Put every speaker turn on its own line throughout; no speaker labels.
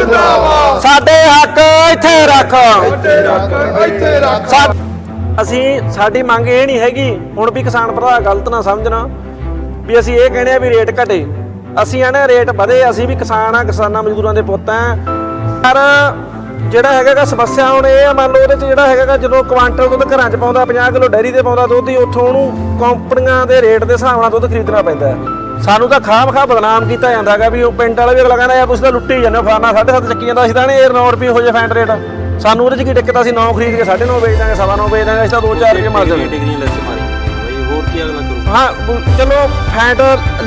ਜਿੰਦਾਬਾਦ।
ਸਾਡੇ ਹੱਕ ਇੱਥੇ ਰੱਖ।
ਇੱਥੇ ਰੱਖ ਇੱਥੇ ਰੱਖ।
ਸਾ- ਅਸੀਂ ਸਾਡੀ ਮੰਗ ਇਹ ਨਹੀਂ ਹੈਗੀ ਹੁਣ ਵੀ ਕਿਸਾਨ ਭਰਾ ਗਲਤ ਨਾ ਸਮਝਣਾ ਵੀ ਅਸੀਂ ਇਹ ਕਹਿੰਦੇ ਆ ਵੀ ਰੇਟ ਘਟੇ। ਅਸੀਂ ਆਨੇ ਰੇਟ ਵਧੇ ਅਸੀਂ ਵੀ ਕਿਸਾਨ ਆ ਕਿਸਾਨਾਂ ਮਜ਼ਦੂਰਾਂ ਦੇ ਪੁੱਤ ਆ। ਪਰ ਜਿਹੜਾ ਹੈਗਾਗਾ ਸਮੱਸਿਆ ਹੁਣ ਇਹ ਆ ਮੰਨ ਲਓ ਉਹਦੇ ਚ ਜਿਹੜਾ ਹੈਗਾਗਾ ਜਦੋਂ ਕੁਆਂਟਲ ਦੁੱਧ ਘਰਾਂ ਚ ਪਾਉਂਦਾ 50 ਕਿਲੋ ਡੈਰੀ ਤੇ ਪਾਉਂਦਾ ਦੁੱਧ ਹੀ ਉੱਥੋਂ ਉਹਨੂੰ ਕੰਪਨੀਆਂ ਦੇ ਰੇਟ ਦੇ ਹਿਸਾਬ ਨਾਲ ਦੁੱਧ ਖਰੀਦਣਾ ਪੈਂਦਾ। ਸਾਨੂੰ ਤਾਂ ਖਾਮ ਖਾ ਬਦਨਾਮ ਕੀਤਾ ਜਾਂਦਾ ਹੈਗਾ ਵੀ ਉਹ ਪਿੰਡ ਵਾਲੇ ਵੀ ਅਗਲਾ ਕਹਿੰਦਾ ਯਾਰ ਤੁਸੀਂ ਤਾਂ ਲੁੱਟੀ ਜਾਂਦੇ ਹੋ ਫਾਨਾ 7.5 ਚੱਕੀ ਜਾਂਦਾ ਅਸੀਂ ਤਾਂ ਨਹੀਂ 9 ਰੁਪਏ ਹੋ ਜੇ ਫੈਂਟ ਰੇਟ ਸਾਨੂੰ ਉਹਦੇ ਚ ਕੀ ਦਿੱਕਤ ਆ, ਅਸੀਂ 9 ਖਰੀਦ ਕੇ 9.5 ਵੇਚ ਦਾਂਗੇ 9.5 ਵੇਚ ਦਾਂਗੇ ਅਸੀਂ ਤਾਂ 2-4 ਰੁਪਏ ਮਾਰ ਜਾਵਾਂਗੇ
ਡਿਗਰੀਆਂ ਲੈਸ ਮਾਰੀ। ਬਈ ਹੋਰ ਕੀ ਅਗਲਾ ਕਰੂ?
ਹਾਂ ਚਲੋ ਫੈਟ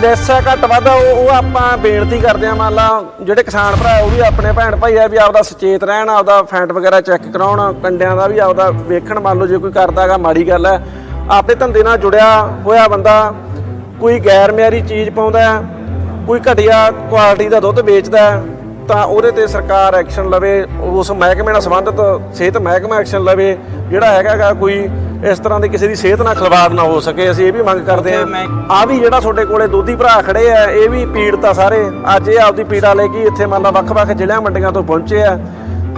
ਲੈਸ ਆ ਘੱਟ ਵੱਧ ਉਹ ਉਹ ਆਪਾਂ ਬੇਨਤੀ ਕਰਦੇ ਆ ਮੰਨ ਲਾ ਜਿਹੜੇ ਕਿਸਾਨ ਭਰਾ ਉਹ ਵੀ ਆਪਣੇ ਭੈਣ ਭਾਈ ਆ ਵੀ ਆਪਦਾ ਸੁਚੇਤ ਰਹਿਣ ਆਪਦਾ ਫੈਟ ਵਗੈਰਾ ਚੈੱਕ ਕਰਾਉਣ ਕੰਡਿਆਂ ਦਾ ਵੀ ਆਪਦਾ ਵੇਖਣ ਮੰਨ ਲਓ ਜੇ ਕੋਈ ਕਰਦਾਗਾ ਮਾੜੀ ਗੱਲ ਹੈ ਆਪਣੇ ਧੰਦੇ ਨਾਲ ਜੁੜਿਆ ਹੋਇਆ ਬੰਦਾ ਕੋਈ ਗੈਰ ਮਿਆਰੀ ਚੀਜ਼ ਪਾਉਂਦਾ ਹੈ, ਕੋਈ ਘਟੀਆ ਕੁਆਲਿਟੀ ਦਾ ਦੁੱਧ ਵੇਚਦਾ ਹੈ, ਤਾਂ ਉਹਦੇ ਤੇ ਸਰਕਾਰ ਐਕਸ਼ਨ ਲਵੇ ਉਸ ਮਹਿਕਮੇ ਨਾਲ ਸੰਬੰਧਿਤ ਸਿਹਤ ਮਹਿਕਮਾ ਐਕਸ਼ਨ ਲਵੇ ਜਿਹੜਾ ਹੈਗਾਗਾ ਕੋਈ ਇਸ ਤਰ੍ਹਾਂ ਦੀ ਕਿਸੇ ਦੀ ਸਿਹਤ ਨਾਲ ਖਿਲਵਾੜ ਨਾ ਹੋ ਸਕੇ ਅਸੀਂ ਇਹ ਵੀ ਮੰਗ ਕਰਦੇ
ਮੈਂ-
ਆ ਵੀ ਜਿਹੜਾ ਤੁਹਾਡੇ ਕੋਲੇ ਦੋਧੀ ਭਰਾ ਖੜੇ ਆ ਇਹ ਵੀ ਪੀੜਤ ਆ ਸਾਰੇ। ਅੱਜ ਇਹ ਆਪਦੀ ਪੀੜਾ ਲੈ ਕੇ ਇੱਥੇ ਮੰਨ ਲਾ ਵੱਖ-ਵੱਖ ਜ਼ਿਲ੍ਹਿਆਂ ਮੰਡੀਆਂ ਤੋਂ ਪਹੁੰਚੇ ਆ।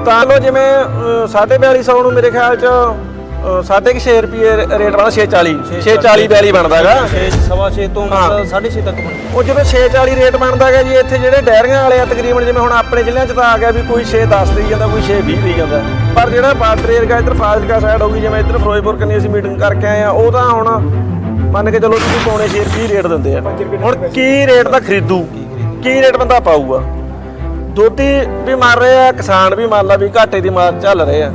ਤਾਂ ਲੋ ਜਿਵੇਂ ਅ, ਸਾਢੇ 4200 ਨੂੰ ਮੇਰੇ ਖਿਆਲ ਚ ਅ, ਸਾਢੇ ਕੁ ਛੇ ਰੁਪਏ ਰੇਟ ਬਣਦਾ 640 640 42 ਬਣਦਾ ਹੈਗਾ
6 ਸਵਾ 6 ਤੋਂ
ਹਾਂ।
6.5 ਤੱਕ
ਉਹ ਜਦੋਂ 640 ਰੇਟ ਬਣਦਾ ਹੈਗਾ ਜੀ ਇੱਥੇ ਜਿਹੜੇ ਡੈਰੀਆਂ ਵਾਲੇ ਆ ਤਕਰੀਬਨ ਜਿਵੇਂ ਹੁਣ ਆਪਣੇ ਜ਼ਿਲ੍ਹਿਆਂ 'ਚ ਤਾਂ ਆ ਗਿਆ ਵੀ ਕੋਈ 610 ਦੇਈ ਜਾਂਦਾ ਕੋਈ 620 ਦੇਈ ਜਾਂਦਾ। ਪਰ ਜਿਹੜਾ ਬਾਰਡਰ ਏਰੀਆ ਇੱਧਰ ਫਾਜ਼ਿਲਕਾ ਸਾਈਡ ਹੋ ਗਈ ਜਿਵੇਂ ਇੱਧਰ ਫਿਰੋਜ਼ਪੁਰ ਕੰਨੀ ਅਸੀਂ ਮੀਟਿੰਗ ਕਰਕੇ ਆਏ ਆ ਉਹ ਤਾਂ ਹੁਣ ਮੰਨ ਕੇ ਚਲੋ ਤੁਸੀਂ ਪੌਣੇ 6 ਰੁਪਏ ਰੇਟ ਦਿੰਦੇ ਆ। ਹੁਣ ਕੀ ਰੇਟ ਦਾ ਖਰੀਦੂ? ਕੀ ਰੇਟ ਬੰਦਾ ਪਾਊਗਾ? ਦੋਧੀ ਵੀ ਮਰ ਰਹੇ ਆ ਕਿਸਾਨ ਵੀ ਮੰਨ ਲਾ ਵੀ ਘਾਟੇ ਦੀ ਮਾਰ ਚੱਲ ਰਹੇ ਆ।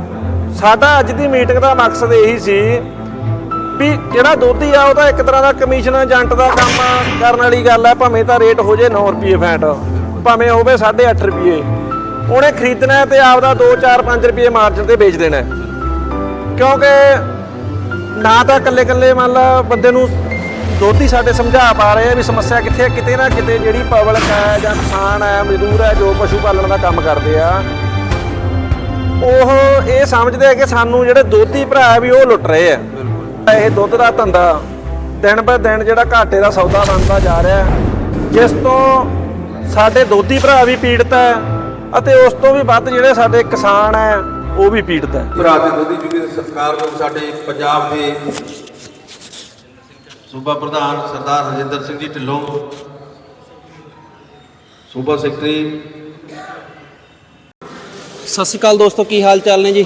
ਸਾਡਾ ਅੱਜ ਦੀ ਮੀਟਿੰਗ ਦਾ ਮਕਸਦ ਇਹੀ ਸੀ ਵੀ ਜਿਹੜਾ ਦੋਧੀ ਆ, ਉਹ ਤਾਂ ਇੱਕ ਤਰ੍ਹਾਂ ਦਾ ਕਮਿਸ਼ਨ ਏਜੰਟ ਦਾ ਕੰਮ ਕਰਨ ਵਾਲੀ ਗੱਲ ਹੈ ਭਾਵੇਂ ਤਾਂ ਰੇਟ ਹੋ ਜੇ 9 ਰੁਪਏ ਫੈਂਟ ਭਾਵੇਂ ਹੋਵੇ 8.5 ਰੁਪਏ। ਉਹਨੇ ਖਰੀਦਣਾ ਹੈ ਤੇ ਆਪਦਾ 2 4 5 ਰੁਪਏ ਮਾਰਜਨ ਤੇ ਵੇਚ ਦੇਣਾ ਕਿਉਂਕਿ ਨਾ ਤਾਂ ਇਕੱਲੇ ਇਕੱਲੇ ਮੰਨ ਲਾ ਬੰਦੇ ਨੂੰ ਦੋਧੀ ਸਾਡੇ ਸਮਝਾ ਪਾ ਰਹੇ ਆ ਵੀ ਸਮੱਸਿਆ ਕਿੱਥੇ ਹੈ ਕਿਤੇ ਨਾ ਕਿਤੇ ਜਿਹੜੀ ਪਬਲਿਕ ਹੈ ਜਾਂ ਕਿਸਾਨ ਹੈ ਮਜ਼ਦੂਰ ਹੈ ਜੋ ਪਸ਼ੂ ਪਾਲਣ ਦਾ ਕੰਮ ਕਰਦੇ ਆ, ਉਹ ਇਹ ਸਮਝਦੇ ਆ ਕਿ ਸਾਨੂੰ ਜਿਹੜੇ ਦੋਧੀ ਭਰਾ ਵੀ ਉਹ ਲੁੱਟ ਰਹੇ ਆ। ਇਹ ਦੁੱਧ ਦਾ ਧੰਦਾ ਦਿਨ ਬਰ ਦਿਨ ਜਿਹੜਾ ਘਾਟੇ ਦਾ ਸੌਦਾ ਬਣਦਾ ਜਾ ਰਿਹਾ ਜਿਸ ਤੋਂ ਸਾਡੇ ਦੋਧੀ ਭਰਾ ਵੀ ਪੀੜਤ ਹੈ ਅਤੇ ਉਸ ਤੋਂ ਵੀ ਵੱਧ ਜਿਹੜੇ ਸਾਡੇ ਕਿਸਾਨ ਹੈ ਉਹ ਵੀ ਪੀੜਤ ਹੈ।
ਭਰਾ ਤੇ ਦੋਦੀ ਜੁਗੀ ਸਰਕਾਰ ਨੂੰ ਸਾਡੇ ਪੰਜਾਬ ਦੇ ਸੂਬਾ ਪ੍ਰਧਾਨ ਸਰਦਾਰ ਹਰਜਿੰਦਰ ਸਿੰਘ ਜੀ ਢਿੱਲੋਂ ਸੂਬਾ ਸੈਕਟਰੀ
ਸਤਿ ਸ਼੍ਰੀ ਅਕਾਲ ਦੋਸਤੋ, ਕੀ ਹਾਲ ਚਾਲ ਨੇ ਜੀ?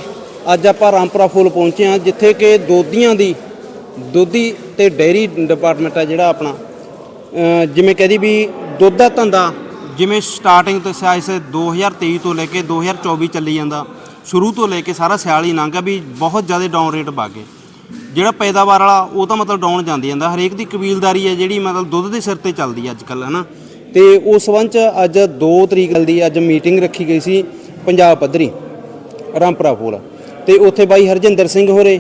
ਅੱਜ ਆਪਾਂ ਰਾਮਪੁਰਾ ਫੁੱਲ ਪਹੁੰਚੇ ਹਾਂ, ਜਿੱਥੇ ਕਿ ਦੋਧੀਆਂ ਦੀ ਦੁੱਧੀ ਤੇ ਡੇਅਰੀ ਡਿਪਾਰਟਮੈਂਟ ਹੈ ਜਿਹੜਾ ਆਪਣਾ। ਅਹ ਜਿਵੇਂ ਕਹਦੀ ਵੀ ਦੁੱਧ ਦਾ ਧੰਦਾ ਜਿਵੇਂ ਸਟਾਰਟਿੰਗ ਤੋਂ ਸਾਇਸ 2023 ਤੋਂ ਲੈ ਕੇ 2024 ਚੱਲੀ ਜਾਂਦਾ, ਸ਼ੁਰੂ ਤੋਂ ਲੈ ਕੇ ਸਾਰਾ ਸਿਆਲ ਹੀ ਲੰਘਾ ਵੀ ਬਹੁਤ ਜ਼ਿਆਦਾ ਡਾਊਨ ਰੇਟ ਵਗ ਗਏ। ਜਿਹੜਾ ਪੈਦਾਵਾਰ ਵਾਲਾ, ਉਹ ਤਾਂ ਮਤਲਬ ਡਾਊਨ ਜਾਂਦੀ ਜਾਂਦਾ। ਹਰੇਕ ਦੀ ਕਬੀਲਦਾਰੀ ਹੈ ਜਿਹੜੀ ਮਤਲਬ ਦੁੱਧ ਦੇ ਸਿਰ ਤੇ ਚੱਲਦੀ ਹੈ ਅੱਜ ਕੱਲ੍ਹ, ਹਨਾ? ਤੇ ਉਸ ਸੰਬੰਧ ਚ ਅੱਜ 2 ਤਰੀਕ ਦੀ ਅੱਜ ਮੀਟਿੰਗ ਰੱਖੀ ਗਈ ਸੀ। ਪੰਜਾਬ ਪੱਧਰੀ, ਰਾਮਪੁਰਾ ਫੂਲ। ਤੇ ਉੱਥੇ ਬਾਈ ਹਰਜਿੰਦਰ ਸਿੰਘ ਹੋਰੇ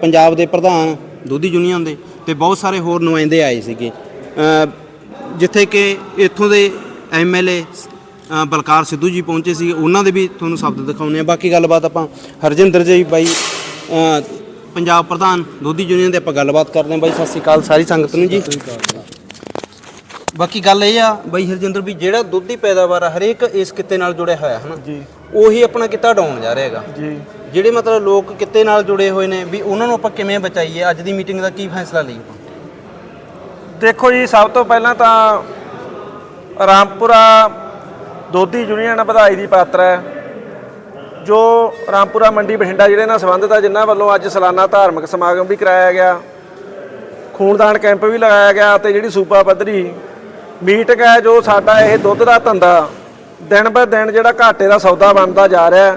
ਪੰਜਾਬ ਦੇ ਪ੍ਰਧਾਨ, ਦੁੱਧੀ ਯੂਨੀਅਨ ਦੇ, ਤੇ ਬਹੁਤ ਸਾਰੇ ਹੋਰ ਨੁਮਾਇੰਦੇ ਆਏ ਸੀਗੇ। ਜਿੱਥੇ ਕਿ ਇੱਥੋਂ ਦੇ ਐਮਐਲਏ ਬਲਕਾਰ ਸਿੱਧੂ ਜੀ ਪਹੁੰਚੇ ਸੀ ਉਹਨਾਂ ਦੇ ਵੀ ਤੁਹਾਨੂੰ ਸ਼ਬਦ ਦਿਖਾਉਂਦੇ ਆ ਬਾਕੀ ਗੱਲਬਾਤ ਆਪਾਂ ਹਰਜਿੰਦਰ ਜੀ, ਬਾਈ ਪੰਜਾਬ ਪ੍ਰਧਾਨ, ਦੁੱਧੀ ਯੂਨੀਅਨ ਦੇ ਆਪਾਂ ਗੱਲਬਾਤ ਕਰਦੇ ਹਾਂ। ਬਾਈ, ਸਤਿ ਸ਼੍ਰੀ ਅਕਾਲ। ਸਾਰੀ ਸੰਗਤ ਨੂੰ ਜੀ। ਬਾਕੀ ਗੱਲ ਇਹ ਆ ਬਾਈ ਹਰਜਿੰਦਰ ਵੀ ਜਿਹੜਾ ਦੁੱਧ ਦੀ ਪੈਦਾਵਾਰ ਆ ਹਰੇਕ ਇਸ ਕਿੱਤੇ ਨਾਲ ਜੁੜਿਆ ਹੋਇਆ ਹੈ ਨਾ
ਜੀ।
ਉਹੀ ਆਪਣਾ ਕਿੱਤਾ ਡਾਊਨ ਜਾ ਰਿਹਾ ਹੈਗਾ।
ਜੀ।
ਜਿਹੜੇ ਮਤਲਬ ਲੋਕ ਕਿੱਤੇ ਨਾਲ ਜੁੜੇ ਹੋਏ ਨੇ ਵੀ ਉਹਨਾਂ ਨੂੰ ਆਪਾਂ ਕਿਵੇਂ ਬਚਾਈਏ ਅੱਜ ਦੀ ਮੀਟਿੰਗ ਦਾ ਕੀ ਫੈਸਲਾ ਲਈ
ਦੇਖੋ ਜੀ ਸਭ ਤੋਂ ਪਹਿਲਾਂ ਤਾਂ ਰਾਮਪੁਰਾ ਦੋਧੀ ਯੂਨੀਅਨ ਵਧਾਈ ਦੀ ਪਾਤਰ ਹੈ। ਜੋ ਰਾਮਪੁਰਾ ਮੰਡੀ ਬਠਿੰਡਾ ਜਿਹੜੇ ਨਾਲ ਸੰਬੰਧਿਤ ਆ ਜਿਨ੍ਹਾਂ ਵੱਲੋਂ ਅੱਜ ਸਾਲਾਨਾ ਧਾਰਮਿਕ ਸਮਾਗਮ ਵੀ ਕਰਾਇਆ ਗਿਆ। ਖੂਨਦਾਨ ਕੈਂਪ ਵੀ ਲਗਾਇਆ ਗਿਆ ਤੇ ਜਿਹੜੀ ਸੂਬਾ ਪੱਧਰੀ ਮੀਟਕ ਹੈ ਜੋ ਸਾਡਾ ਇਹ ਦੁੱਧ ਦਾ ਧੰਦਾ ਦਿਨ ਬਰ ਦਿਨ ਜਿਹੜਾ ਘਾਟੇ ਦਾ ਸੌਦਾ ਬਣਦਾ ਜਾ ਰਿਹਾ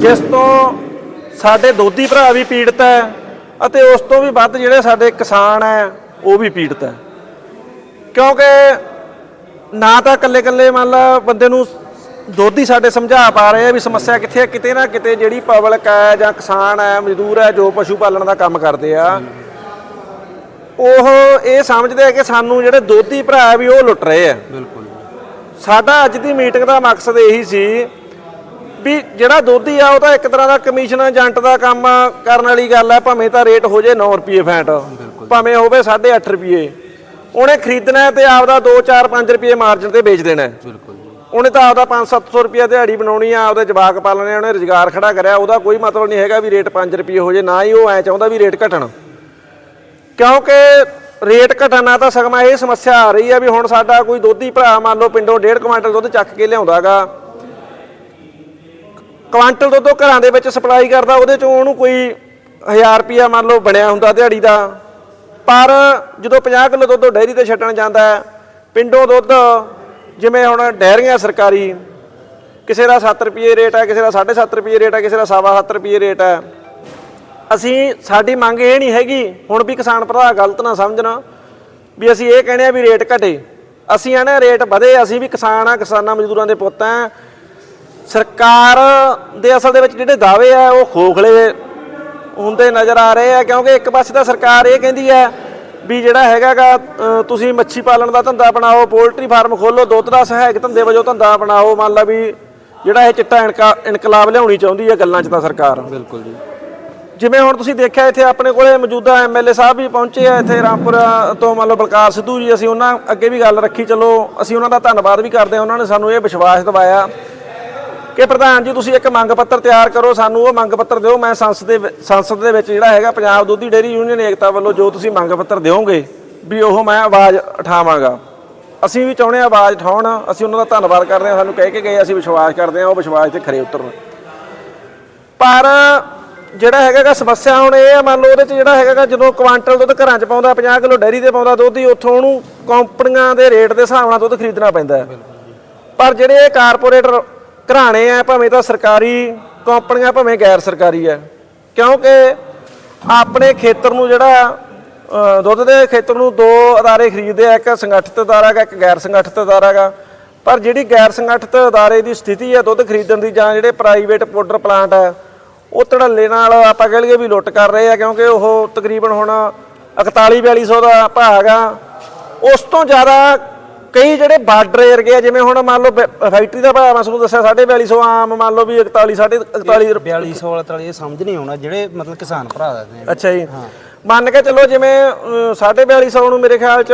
ਜਿਸ ਤੋਂ ਸਾਡੇ ਦੋਧੀ ਭਰਾ ਵੀ ਪੀੜਤ ਹੈ ਅਤੇ ਉਸ ਤੋਂ ਵੀ ਵੱਧ ਜਿਹੜੇ ਸਾਡੇ ਕਿਸਾਨ ਹੈ, ਉਹ ਵੀ ਪੀੜਤ ਹੈ। ਕਿਉਂਕਿ ਨਾ ਤਾਂ ਇਕੱਲੇ ਇਕੱਲੇ ਮੰਨ ਲਾ ਬੰਦੇ ਨੂੰ ਦੋਧੀ ਸਾਡੇ ਸਮਝਾ ਪਾ ਰਹੇ ਆ ਵੀ ਸਮੱਸਿਆ ਕਿੱਥੇ ਹੈ ਕਿਤੇ ਨਾ ਕਿਤੇ ਜਿਹੜੀ ਪਬਲਿਕ ਹੈ ਜਾਂ ਕਿਸਾਨ ਹੈ, ਮਜ਼ਦੂਰ ਹੈ, ਜੋ ਪਸ਼ੂ ਪਾਲਣ ਦਾ ਕੰਮ ਕਰਦੇ ਆ ਉਹ ਇਹ ਸਮਝਦੇ ਆ ਕਿ ਸਾਨੂੰ ਜਿਹੜੇ ਦੋਧੀ ਭਰਾ ਵੀ ਉਹ ਲੁੱਟ ਰਹੇ ਆ।
ਬਿਲਕੁਲ
ਸਾਡਾ ਅੱਜ ਦੀ ਮੀਟਿੰਗ ਦਾ ਮਕਸਦ ਇਹੀ ਸੀ ਵੀ ਜਿਹੜਾ ਦੋਧੀ ਆ ਉਹ ਤਾਂ ਇੱਕ ਤਰ੍ਹਾਂ ਦਾ ਕਮਿਸ਼ਨ ਏਜੰਟ ਦਾ ਕੰਮ ਕਰਨ ਵਾਲੀ ਗੱਲ ਹੈ ਭਾਵੇਂ ਤਾਂ ਰੇਟ ਹੋ ਜੇ 9 ਰੁਪਏ ਫੈਂਟ ਭਾਵੇਂ ਹੋਵੇ 8.5 ਰੁਪਏ। ਉਹਨੇ ਖਰੀਦਣਾ ਤੇ ਆਪਦਾ 2 4 5 ਰੁਪਏ ਮਾਰਜਨ ਤੇ ਵੇਚ ਦੇਣਾ।
ਬਿਲਕੁਲ
ਉਹਨੇ ਤਾਂ ਆਪਦਾ 5-700 ਰੁਪਏ ਦਿਹਾੜੀ ਬਣਾਉਣੀ ਆ ਆਪਦੇ ਜਵਾਕ ਪਾਲਣੇ ਆ ਉਹਨੇ ਰੁਜ਼ਗਾਰ ਖੜਾ ਕਰਿਆ ਉਹਦਾ ਕੋਈ ਮਤਲਬ ਨਹੀਂ ਹੈਗਾ ਵੀ ਰੇਟ 5 ਰੁਪਏ ਹੋ ਜੇ ਨਾ ਹੀ ਉਹ ਐ ਚਾਹੁੰਦਾ ਵੀ ਰੇਟ ਘਟਣ। ਕਿਉਂਕਿ ਰੇਟ ਘਟਣ ਤਾਂ ਸਗਮਾ ਇਹ ਸਮੱਸਿਆ ਆ ਰਹੀ ਆ ਵੀ ਹੁਣ ਸਾਡਾ ਕੋਈ ਦੋਧੀ ਭਰਾ ਮੰਨ ਲਓ ਪਿੰਡੋਂ 1.5 ਕੁਆਂਟਲ ਦੁੱਧ ਚੱਕ ਕੇ ਲਿਆਉਂਦਾਗਾ। ਕੁਆਂਟਲ ਦੁੱਧ ਉਹ ਘਰਾਂ ਦੇ ਵਿੱਚ ਸਪਲਾਈ ਕਰਦਾ ਉਹਦੇ ਚੋਂ ਉਹਨੂੰ ਕੋਈ 1000 ਰੁਪਿਆ ਮੰਨ ਲਓ ਬਣਿਆ ਹੁੰਦਾ ਦਿਹਾੜੀ ਦਾ। ਪਰ ਜਦੋਂ 50 ਕਿਲੋ ਦੁੱਧ ਉਹ ਡੈਰੀ ਤੇ ਛੱਡਣ ਜਾਂਦਾ ਹੈ, ਪਿੰਡੋਂ ਦੁੱਧ ਜਿਵੇਂ ਹੁਣ ਡੈਰੀਆਂ ਸਰਕਾਰੀ ਕਿਸੇ ਦਾ 7 ਰੁਪਏ ਰੇਟ ਹੈ ਕਿਸੇ ਦਾ 7.5 ਰੁਪਏ ਰੇਟ ਹੈ ਕਿਸੇ ਦਾ 7.5 ਰੁਪਏ ਰੇਟ ਹੈ। ਅਸੀਂ ਸਾਡੀ ਮੰਗ ਇਹ ਨਹੀਂ ਹੈਗੀ ਹੁਣ ਵੀ ਕਿਸਾਨ ਭਰਾ ਗਲਤ ਨਾ ਸਮਝਣਾ ਵੀ ਅਸੀਂ ਇਹ ਕਹਿੰਦੇ ਆ ਵੀ ਰੇਟ ਘਟੇ। ਅਸੀਂ ਆਨੇ ਰੇਟ ਵਧੇ ਅਸੀਂ ਵੀ ਕਿਸਾਨ ਆ ਕਿਸਾਨਾਂ ਮਜ਼ਦੂਰਾਂ ਦੇ ਪੁੱਤ ਆ। ਸਰਕਾਰ ਦੇ ਅਸਲ ਦੇ ਵਿੱਚ ਜਿਹੜੇ ਦਾਅਵੇ ਆ ਉਹ ਖੋਖਲੇ ਹੁੰਦੇ ਨਜ਼ਰ ਆ ਰਹੇ ਆ ਕਿਉਂਕਿ ਇੱਕ ਪਾਸੇ ਤਾਂ ਸਰਕਾਰ ਇਹ ਕਹਿੰਦੀ ਹੈ ਵੀ ਜਿਹੜਾ ਹੈਗਾਗਾ ਅ, ਤੁਸੀਂ ਮੱਛੀ ਪਾਲਣ ਦਾ ਧੰਦਾ ਬਣਾਓ ਪੋਲਟਰੀ ਫਾਰਮ ਖੋਲੋ ਦੁੱਧ ਦਾ ਸਹਾਇਕ ਧੰਦੇ ਵਜੋਂ ਧੰਦਾ ਬਣਾਓ ਮੰਨ ਲਾ ਵੀ ਜਿਹੜਾ ਇਹ ਚਿੱਟਾ ਇਨਕਾ- ਇਨਕਲਾਬ ਲਿਆਉਣੀ ਚਾਹੁੰਦੀ ਹੈ ਗੱਲਾਂ 'ਚ ਤਾਂ ਸਰਕਾਰ।
ਬਿਲਕੁਲ ਜੀ।
ਜਿਵੇਂ ਹੁਣ ਤੁਸੀਂ ਦੇਖਿਆ ਇੱਥੇ ਆਪਣੇ ਕੋਲੇ ਮੌਜੂਦਾ ਐਮਐਲਏ ਸਾਹਿਬ ਵੀ ਪਹੁੰਚੇ ਆ, ਇੱਥੇ ਰਾਮਪੁਰ ਤੋਂ ਮੰਨ ਲਓ ਬਲਕਾਰ ਸਿੱਧੂ ਜੀ, ਅਸੀਂ ਉਹਨਾਂ ਅੱਗੇ ਵੀ ਗੱਲ ਰੱਖੀ, ਚਲੋ ਅਸੀਂ ਉਹਨਾਂ ਦਾ ਧੰਨਵਾਦ ਵੀ ਕਰਦੇ ਹਾਂ, ਉਹਨਾਂ ਨੇ ਸਾਨੂੰ ਇਹ ਵਿਸ਼ਵਾਸ ਦਿਵਾਇਆ ਕਿ ਪ੍ਰਧਾਨ ਜੀ, ਤੁਸੀਂ ਇੱਕ ਮੰਗ ਪੱਤਰ ਤਿਆਰ ਕਰੋ, ਸਾਨੂੰ ਉਹ ਮੰਗ ਪੱਤਰ ਦਿਓ, ਮੈਂ ਸੰਸਦ ਦੇ ਸੰਸਦ ਦੇ ਵਿੱਚ ਜਿਹੜਾ ਹੈਗਾ ਪੰਜਾਬ ਦੁੱਧੀ ਡੇਅਰੀ ਯੂਨੀਅਨ ਏਕਤਾ ਵੱਲੋਂ ਜੋ ਤੁਸੀਂ ਮੰਗ ਪੱਤਰ ਦਿਓਗੇ, ਵੀ ਉਹ ਮੈਂ ਆਵਾਜ਼ ਉਠਾਵਾਂਗਾ। ਅਸੀਂ ਵੀ ਚਾਹੁੰਦੇ ਹਾਂ ਆਵਾਜ਼ ਉਠਾਉਣ, ਅਸੀਂ ਉਹਨਾਂ ਦਾ ਧੰਨਵਾਦ ਕਰਦੇ ਹਾਂ, ਸਾਨੂੰ ਕਹਿ ਕੇ ਗਏ, ਅਸੀਂ ਵਿਸ਼ਵਾਸ ਕਰਦੇ ਹਾਂ, ਉਹ ਵਿਸ਼ਵਾਸ ਤੇ ਖਰੇ ਉਤਰਨ। ਪਰ ਜਿਹੜਾ ਹੈਗਾਗਾ ਸਮੱਸਿਆ ਹੁਣ ਇਹ ਆ, ਮੰਨ ਲਓ ਉਹਦੇ ਚ ਜਿਹੜਾ ਹੈਗਾਗਾ, ਜਦੋਂ ਕੁਆਂਟਲ ਦੁੱਧ ਘਰਾਂ ਚ ਪਾਉਂਦਾ 50 ਕਿਲੋ ਡੈਰੀ ਤੇ ਪਾਉਂਦਾ ਦੁੱਧ ਹੀ, ਉੱਥੋਂ ਉਹਨੂੰ ਕੰਪਨੀਆਂ ਦੇ ਰੇਟ ਦੇ ਹਿਸਾਬ ਨਾਲ ਦੁੱਧ ਖਰੀਦਣਾ ਪੈਂਦਾ ਹੈ। ਪਰ ਜਿਹੜੇ ਇਹ ਕਾਰਪੋਰੇਟਰ ਘਰਾਣੇ ਆ, ਭਾਵੇਂ ਤਾਂ ਸਰਕਾਰੀ ਕੰਪਨੀਆਂ, ਭਾਵੇਂ ਗੈਰ ਸਰਕਾਰੀ ਆ, ਕਿਉਂਕਿ ਆਪਣੇ ਖੇਤਰ ਨੂੰ ਜਿਹੜਾ ਦੁੱਧ ਦੇ ਖੇਤਰ ਨੂੰ ਦੋ ਅਦਾਰੇ ਖਰੀਦਦੇ ਆ, ਇੱਕ ਸੰਗਠਿਤ ਅਦਾਰਾ ਹੈਗਾ, ਇੱਕ ਗੈਰ ਸੰਗਠਿਤ ਅਦਾਰਾ ਹੈਗਾ। ਪਰ ਜਿਹੜੀ ਗੈਰ ਸੰਗਠਿਤ ਅਦਾਰੇ ਦੀ ਸਥਿਤੀ ਹੈ ਦੁੱਧ ਖਰੀਦਣ ਦੀ ਜਾਂ ਜਿਹੜੇ ਪ੍ਰਾਈਵੇਟ ਪਾਊਡਰ ਪਲਾਂਟ ਹੈ ਉਹ ਧੜੱਲੇ ਨਾਲ ਆਪਾਂ ਕਹਿ ਲਈਏ ਵੀ ਲੁੱਟ ਕਰ ਰਹੇ ਆ ਕਿਉਂਕਿ ਉਹ ਤਕਰੀਬਨ ਹੁਣ 41 4200 ਦਾ ਭਾਅ ਹੈਗਾ। ਉਸ ਤੋਂ ਜ਼ਿਆਦਾ ਕਈ ਜਿਹੜੇ ਬਾਰਡਰ ਏਰੀਆ ਜਿਵੇਂ ਹੁਣ ਮੰਨ ਲਓ ਫੈਕਟਰੀ ਦਾ ਭਾਅ ਮੈਂ ਤੁਹਾਨੂੰ ਦੱਸਿਆ 4250 ਆਮ ਮੰਨ ਲਓ ਵੀ 41 41
4200 ਵਾਲਾ ਤਾਂ ਇਹ ਸਮਝ ਨਹੀਂ ਆਉਣਾ ਜਿਹੜੇ ਮਤਲਬ ਕਿਸਾਨ ਭਰਾ ਦੇ ਨੇ
ਅੱਛਾ ਜੀ। ਮੰਨ ਕੇ ਚੱਲੋ ਜਿਵੇਂ ਅ, 4250 ਨੂੰ ਮੇਰੇ ਖਿਆਲ ਚ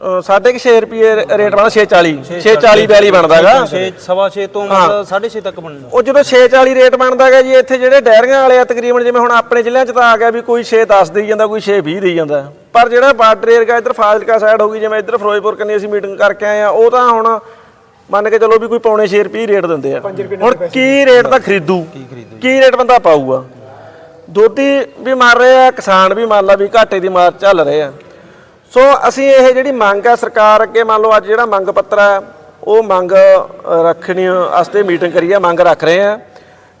6.5 ਰੁਪਏ ਰੇਟ ਬਣਦਾ 640 640 42 ਬਣਦਾਗਾ
6 ਸਵਾ 6 ਤੋਂ ਮਤਲਬ 6.5 ਤੱਕ ਬਣਨਾ
ਉਹ ਜਦੋਂ 640 ਰੇਟ ਬਣਦਾਗਾ ਜੀ ਇੱਥੇ ਜਿਹੜੇ ਡੈਰੀਆਂ ਵਾਲੇ ਆ ਤਕਰੀਬਨ ਜਿਵੇਂ ਹੁਣ ਆਪਣੇ ਜ਼ਿਲ੍ਹਿਆਂ 'ਚ ਤਾਂ ਆ ਗਿਆ ਵੀ ਕੋਈ 610 ਦੇਈ ਜਾਂਦਾ ਕੋਈ 620 ਦੇਈ ਜਾਂਦਾ। ਪਰ ਜਿਹੜਾ ਬਾਰਡਰ ਏਰੀਆ ਇੱਧਰ ਫਾਜ਼ਿਲਕਾ ਸਾਈਡ ਹੋ ਗਈ ਜਿਵੇਂ ਇੱਧਰ ਫਿਰੋਜ਼ਪੁਰ ਕੰਨੀ ਅਸੀਂ ਮੀਟਿੰਗ ਕਰਕੇ ਆਏ ਆ ਉਹ ਤਾਂ ਹੁਣ ਮੰਨ ਕੇ ਚੱਲੋ ਵੀ ਕੋਈ ਪੌਣੇ 6 ਰੁਪਏ ਰੇਟ ਦਿੰਦੇ ਆ। ਹੁਣ ਕੀ ਰੇਟ ਦਾ ਖਰੀਦੂ? ਕੀ ਰੇਟ ਬੰਦਾ ਪਾਊਗਾ? ਦੋਧੀ ਵੀ ਮਰ ਰਹੇ ਆ ਕਿਸਾਨ ਵੀ ਮੰਨ ਲਾ ਵੀ ਘਾਟੇ ਦੀ ਮਾਰ ਚੱਲ ਰਹੇ ਆ। ਸੋ ਅਸੀਂ ਇਹ ਜਿਹੜੀ ਮੰਗ ਹੈ ਸਰਕਾਰ ਅੱਗੇ ਮੰਨ ਲਓ ਅੱਜ ਜਿਹੜਾ ਮੰਗ ਪੱਤਰ ਹੈ, ਉਹ ਮੰਗ ਰੱਖਣੀ ਵਾਸਤੇ ਮੀਟਿੰਗ ਕਰੀ ਹੈ, ਮੰਗ ਰੱਖ ਰਹੇ ਆ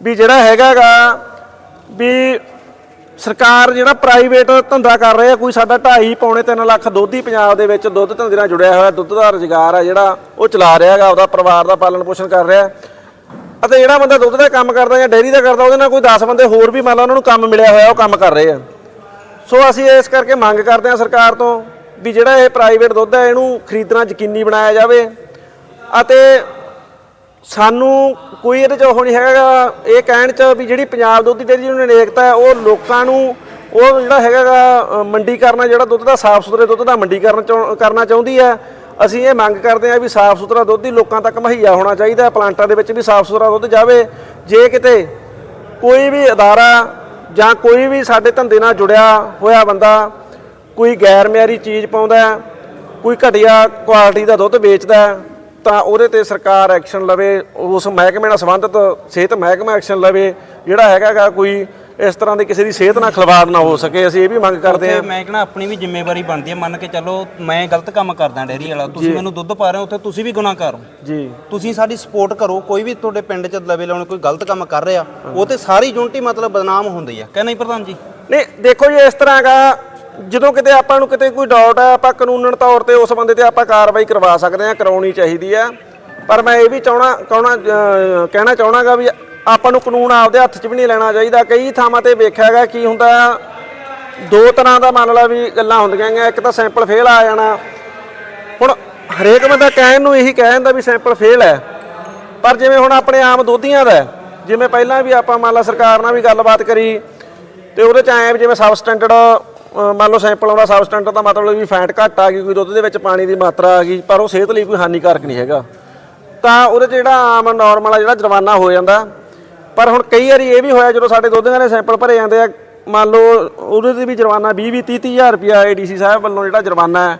ਵੀ ਜਿਹੜਾ ਹੈਗਾਗਾ ਵੀ ਸਰਕਾਰ ਜਿਹੜਾ ਪ੍ਰਾਈਵੇਟ ਧੰਦਾ ਕਰ ਰਿਹਾ ਕੋਈ ਸਾਡਾ 2.5 ਪੌਣੇ 3 ਲੱਖ ਦੁੱਧੀ ਪੰਜਾਬ ਦੇ ਵਿੱਚ ਦੁੱਧ ਧੰਦੇ ਨਾਲ ਜੁੜਿਆ ਹੋਇਆ, ਦੁੱਧ ਦਾ ਰੁਜ਼ਗਾਰ ਹੈ ਜਿਹੜਾ ਉਹ ਚਲਾ ਰਿਹਾ ਹੈਗਾ ਆਪਦਾ ਪਰਿਵਾਰ ਦਾ ਪਾਲਣ ਪੋਸ਼ਣ ਕਰ ਰਿਹਾ। ਅਤੇ ਜਿਹੜਾ ਬੰਦਾ ਦੁੱਧ ਦਾ ਕੰਮ ਕਰਦਾ ਜਾਂ ਡੇਅਰੀ ਦਾ ਕਰਦਾ, ਉਹਦੇ ਨਾਲ ਕੋਈ 10 ਬੰਦੇ ਹੋਰ ਵੀ ਮੰਨ ਲਾ ਉਹਨਾਂ ਨੂੰ ਕੰਮ ਮਿਲਿਆ ਹੋਇਆ, ਉਹ ਕੰਮ ਕਰ ਰਹੇ ਆ। ਸੋ ਅਸੀਂ ਇਸ ਕਰਕੇ ਮੰਗ ਕਰਦੇ ਹਾਂ ਸਰਕਾਰ ਤੋਂ ਵੀ ਜਿਹੜਾ ਇਹ ਪ੍ਰਾਈਵੇਟ ਦੁੱਧ ਹੈ ਇਹਨੂੰ ਖਰੀਦਣਾ ਯਕੀਨੀ ਬਣਾਇਆ ਜਾਵੇ। ਅਤੇ ਸਾਨੂੰ ਕੋਈ ਇਹਦੇ ਚ ਉਹ ਨਹੀਂ ਹੈਗਾ ਇਹ ਕਹਿਣ ਚ ਵੀ ਜਿਹੜੀ ਪੰਜਾਬ ਦੁੱਧ ਦੀ ਡੇਅਰੀ ਯੂਨੀਅਨ ਨੇਕਤਾ ਉਹ ਲੋਕਾਂ ਨੂੰ ਉਹ ਜਿਹੜਾ ਹੈਗਾ ਅ, ਮੰਡੀ ਕਰਨਾ ਜਿਹੜਾ ਦੁੱਧ ਦਾ ਸਾਫ਼ ਸੁਥਰੇ ਦੁੱਧ ਦਾ ਮੰਡੀ ਕਰਨ ਕਰਨਾ ਚਾਹੁੰਦੀ ਹੈ। ਅਸੀਂ ਇਹ ਮੰਗ ਕਰਦੇ ਹਾਂ ਵੀ ਸਾਫ਼ ਸੁਥਰਾ ਦੁੱਧ ਹੀ ਲੋਕਾਂ ਤੱਕ ਮੁਹੱਈਆ ਹੋਣਾ ਚਾਹੀਦਾ ਪਲਾਂਟਾਂ ਦੇ ਵਿੱਚ ਵੀ ਸਾਫ਼ ਸੁਥਰਾ ਦੁੱਧ ਜਾਵੇ। ਜੇ ਕਿਤੇ ਕੋਈ ਵੀ ਅਦਾਰਾ ਜਾਂ ਕੋਈ ਵੀ ਸਾਡੇ ਧੰਦੇ ਨਾਲ ਜੁੜਿਆ ਹੋਇਆ ਬੰਦਾ ਕੋਈ ਗੈਰ ਮਿਆਰੀ ਚੀਜ਼ ਪਾਉਂਦਾ ਹੈ, ਕੋਈ ਘਟੀਆ ਕੁਆਲਿਟੀ ਦਾ ਦੁੱਧ ਵੇਚਦਾ ਹੈ, ਤਾਂ ਉਹਦੇ ਤੇ ਸਰਕਾਰ ਐਕਸ਼ਨ ਲਵੇ ਉਸ ਮਹਿਕਮੇ ਨਾਲ ਸੰਬੰਧਿਤ ਸਿਹਤ ਮਹਿਕਮਾ ਐਕਸ਼ਨ ਲਵੇ ਜਿਹੜਾ ਹੈਗਾਗਾ ਕੋਈ ਇਸ ਤਰ੍ਹਾਂ ਦੀ ਕਿਸੇ ਦੀ ਸਿਹਤ ਨਾਲ ਖਿਲਵਾੜ ਨਾ ਹੋ ਸਕੇ ਅਸੀਂ ਇਹ ਵੀ ਮੰਗ ਕਰਦੇ ਹਾਂ।
ਮੈਂ ਕਹਿੰਦਾ ਆਪਣੀ ਵੀ ਜ਼ਿੰਮੇਵਾਰੀ ਬਣਦੀ ਹੈ ਮੰਨ ਕੇ ਚੱਲੋ ਮੈਂ ਗਲਤ ਕੰਮ ਕਰਦਾ ਡੈਰੀ ਵਾਲਾ ਤੁਸੀਂ ਮੈਨੂੰ ਦੁੱਧ ਪਾ ਰਹੇ ਹੋ ਉੱਥੇ ਤੁਸੀਂ ਵੀ ਗੁਨਾਹਗਾਰ ਹੋ।
ਜੀ।
ਤੁਸੀਂ ਸਾਡੀ ਸਪੋਰਟ ਕਰੋ ਕੋਈ ਵੀ ਤੁਹਾਡੇ ਪਿੰਡ 'ਚ ਲਵੇ ਲਾਉਣ ਕੋਈ ਗਲਤ ਕੰਮ ਕਰ ਰਿਹਾ ਉਹ ਤੇ ਸਾਰੀ ਯੂਨਿਟੀ ਮਤਲਬ ਬਦਨਾਮ ਹੁੰਦੀ ਆ। ਕਹਿ ਨਹੀਂ ਪ੍ਰਧਾਨ ਜੀ।
ਨਹੀਂ ਦੇਖੋ ਜੀ ਇਸ ਤਰ੍ਹਾਂ ਹੈਗਾ ਜਦੋਂ ਕਿਤੇ ਆਪਾਂ ਨੂੰ ਕਿਤੇ ਕੋਈ ਡਾਊਟ ਹੈ ਆਪਾਂ ਕਾਨੂੰਨਨ ਤੌਰ ਤੇ ਉਸ ਬੰਦੇ ਤੇ ਆਪਾਂ ਕਾਰਵਾਈ ਕਰਵਾ ਸਕਦੇ ਹਾਂ ਕਰਾਉਣੀ ਚਾਹੀਦੀ ਹੈ ਪਰ ਮੈਂ ਇਹ ਵੀ ਚਾਹਣਾ ਕਹਣਾ ਅਹ, ਕਹਿਣਾ ਚਾਹਣਾਗਾ ਵੀ ਆਪਾਂ ਨੂੰ ਕਾਨੂੰਨ ਆਪਦੇ ਹੱਥ 'ਚ ਵੀ ਨਹੀਂ ਲੈਣਾ ਚਾਹੀਦਾ। ਕਈ ਥਾਵਾਂ ਤੇ ਵੇਖਿਆ ਹੈਗਾ ਕੀ ਹੁੰਦਾ ਦੋ ਤਰ੍ਹਾਂ ਦਾ ਮੰਨ ਲਾ ਵੀ ਗੱਲਾਂ ਹੁੰਦੀਆਂ ਗੀਆਂ ਇੱਕ ਤਾਂ ਸੈਂਪਲ ਫੇਲ ਆ ਜਾਣਾ। ਹੁਣ ਹਰੇਕ ਬੰਦਾ ਕਹਿਣ ਨੂੰ ਇਹੀ ਕਹਿ ਜਾਂਦਾ ਵੀ ਸੈਂਪਲ ਫੇਲ ਹੈ। ਪਰ ਜਿਵੇਂ ਹੁਣ ਆਪਣੇ ਆਮ ਦੋਧੀਆਂ ਦਾ ਜਿਵੇਂ ਪਹਿਲਾਂ ਵੀ ਆਪਾਂ ਮੰਨ ਲਾ ਸਰਕਾਰ ਨਾਲ ਵੀ ਗੱਲਬਾਤ ਕਰੀ ਤੇ ਉਹਦੇ ਚ ਆਏ ਜਿਵੇਂ ਸਬ ਸਟੈਂਡਰਡ ਮੰਨ ਲਓ ਸੈਂਪਲ ਆਉਂਦਾ ਸਬ ਸਟੈਂਡਰਡ ਦਾ ਮਤਲਬ ਵੀ ਫੈਟ ਘੱਟ ਆ ਗਈ, ਕੋਈ ਦੁੱਧ ਦੇ ਵਿੱਚ ਪਾਣੀ ਦੀ ਮਾਤਰਾ ਆ ਗਈ, ਪਰ ਉਹ ਸਿਹਤ ਲਈ ਕੋਈ ਹਾਨੀਕਾਰਕ ਨਹੀਂ ਹੈਗਾ। ਤਾਂ ਉਹਦੇ 'ਚ ਜਿਹੜਾ ਆਮ ਨਾਰਮਲ ਆ, ਜਿਹੜਾ ਜੁਰਮਾਨਾ ਹੋ ਜਾਂਦਾ, ਪਰ ਹੁਣ ਕਈ ਵਾਰੀ ਇਹ ਵੀ ਹੋਇਆ, ਜਦੋਂ ਸਾਡੇ ਦੁੱਧਾਂ ਦੇ ਸੈਂਪਲ ਭਰੇ ਜਾਂਦੇ ਆ, ਮੰਨ ਲਓ ਉਹਦੇ ਤੇ ਵੀ ਜੁਰਮਾਨਾ 20 20 30 ਹਜ਼ਾਰ ਰੁਪਿਆ ਏਡੀਸੀ ਸਾਹਿਬ ਵੱਲੋਂ ਜਿਹੜਾ ਜੁਰਮਾਨਾ ਹੈ,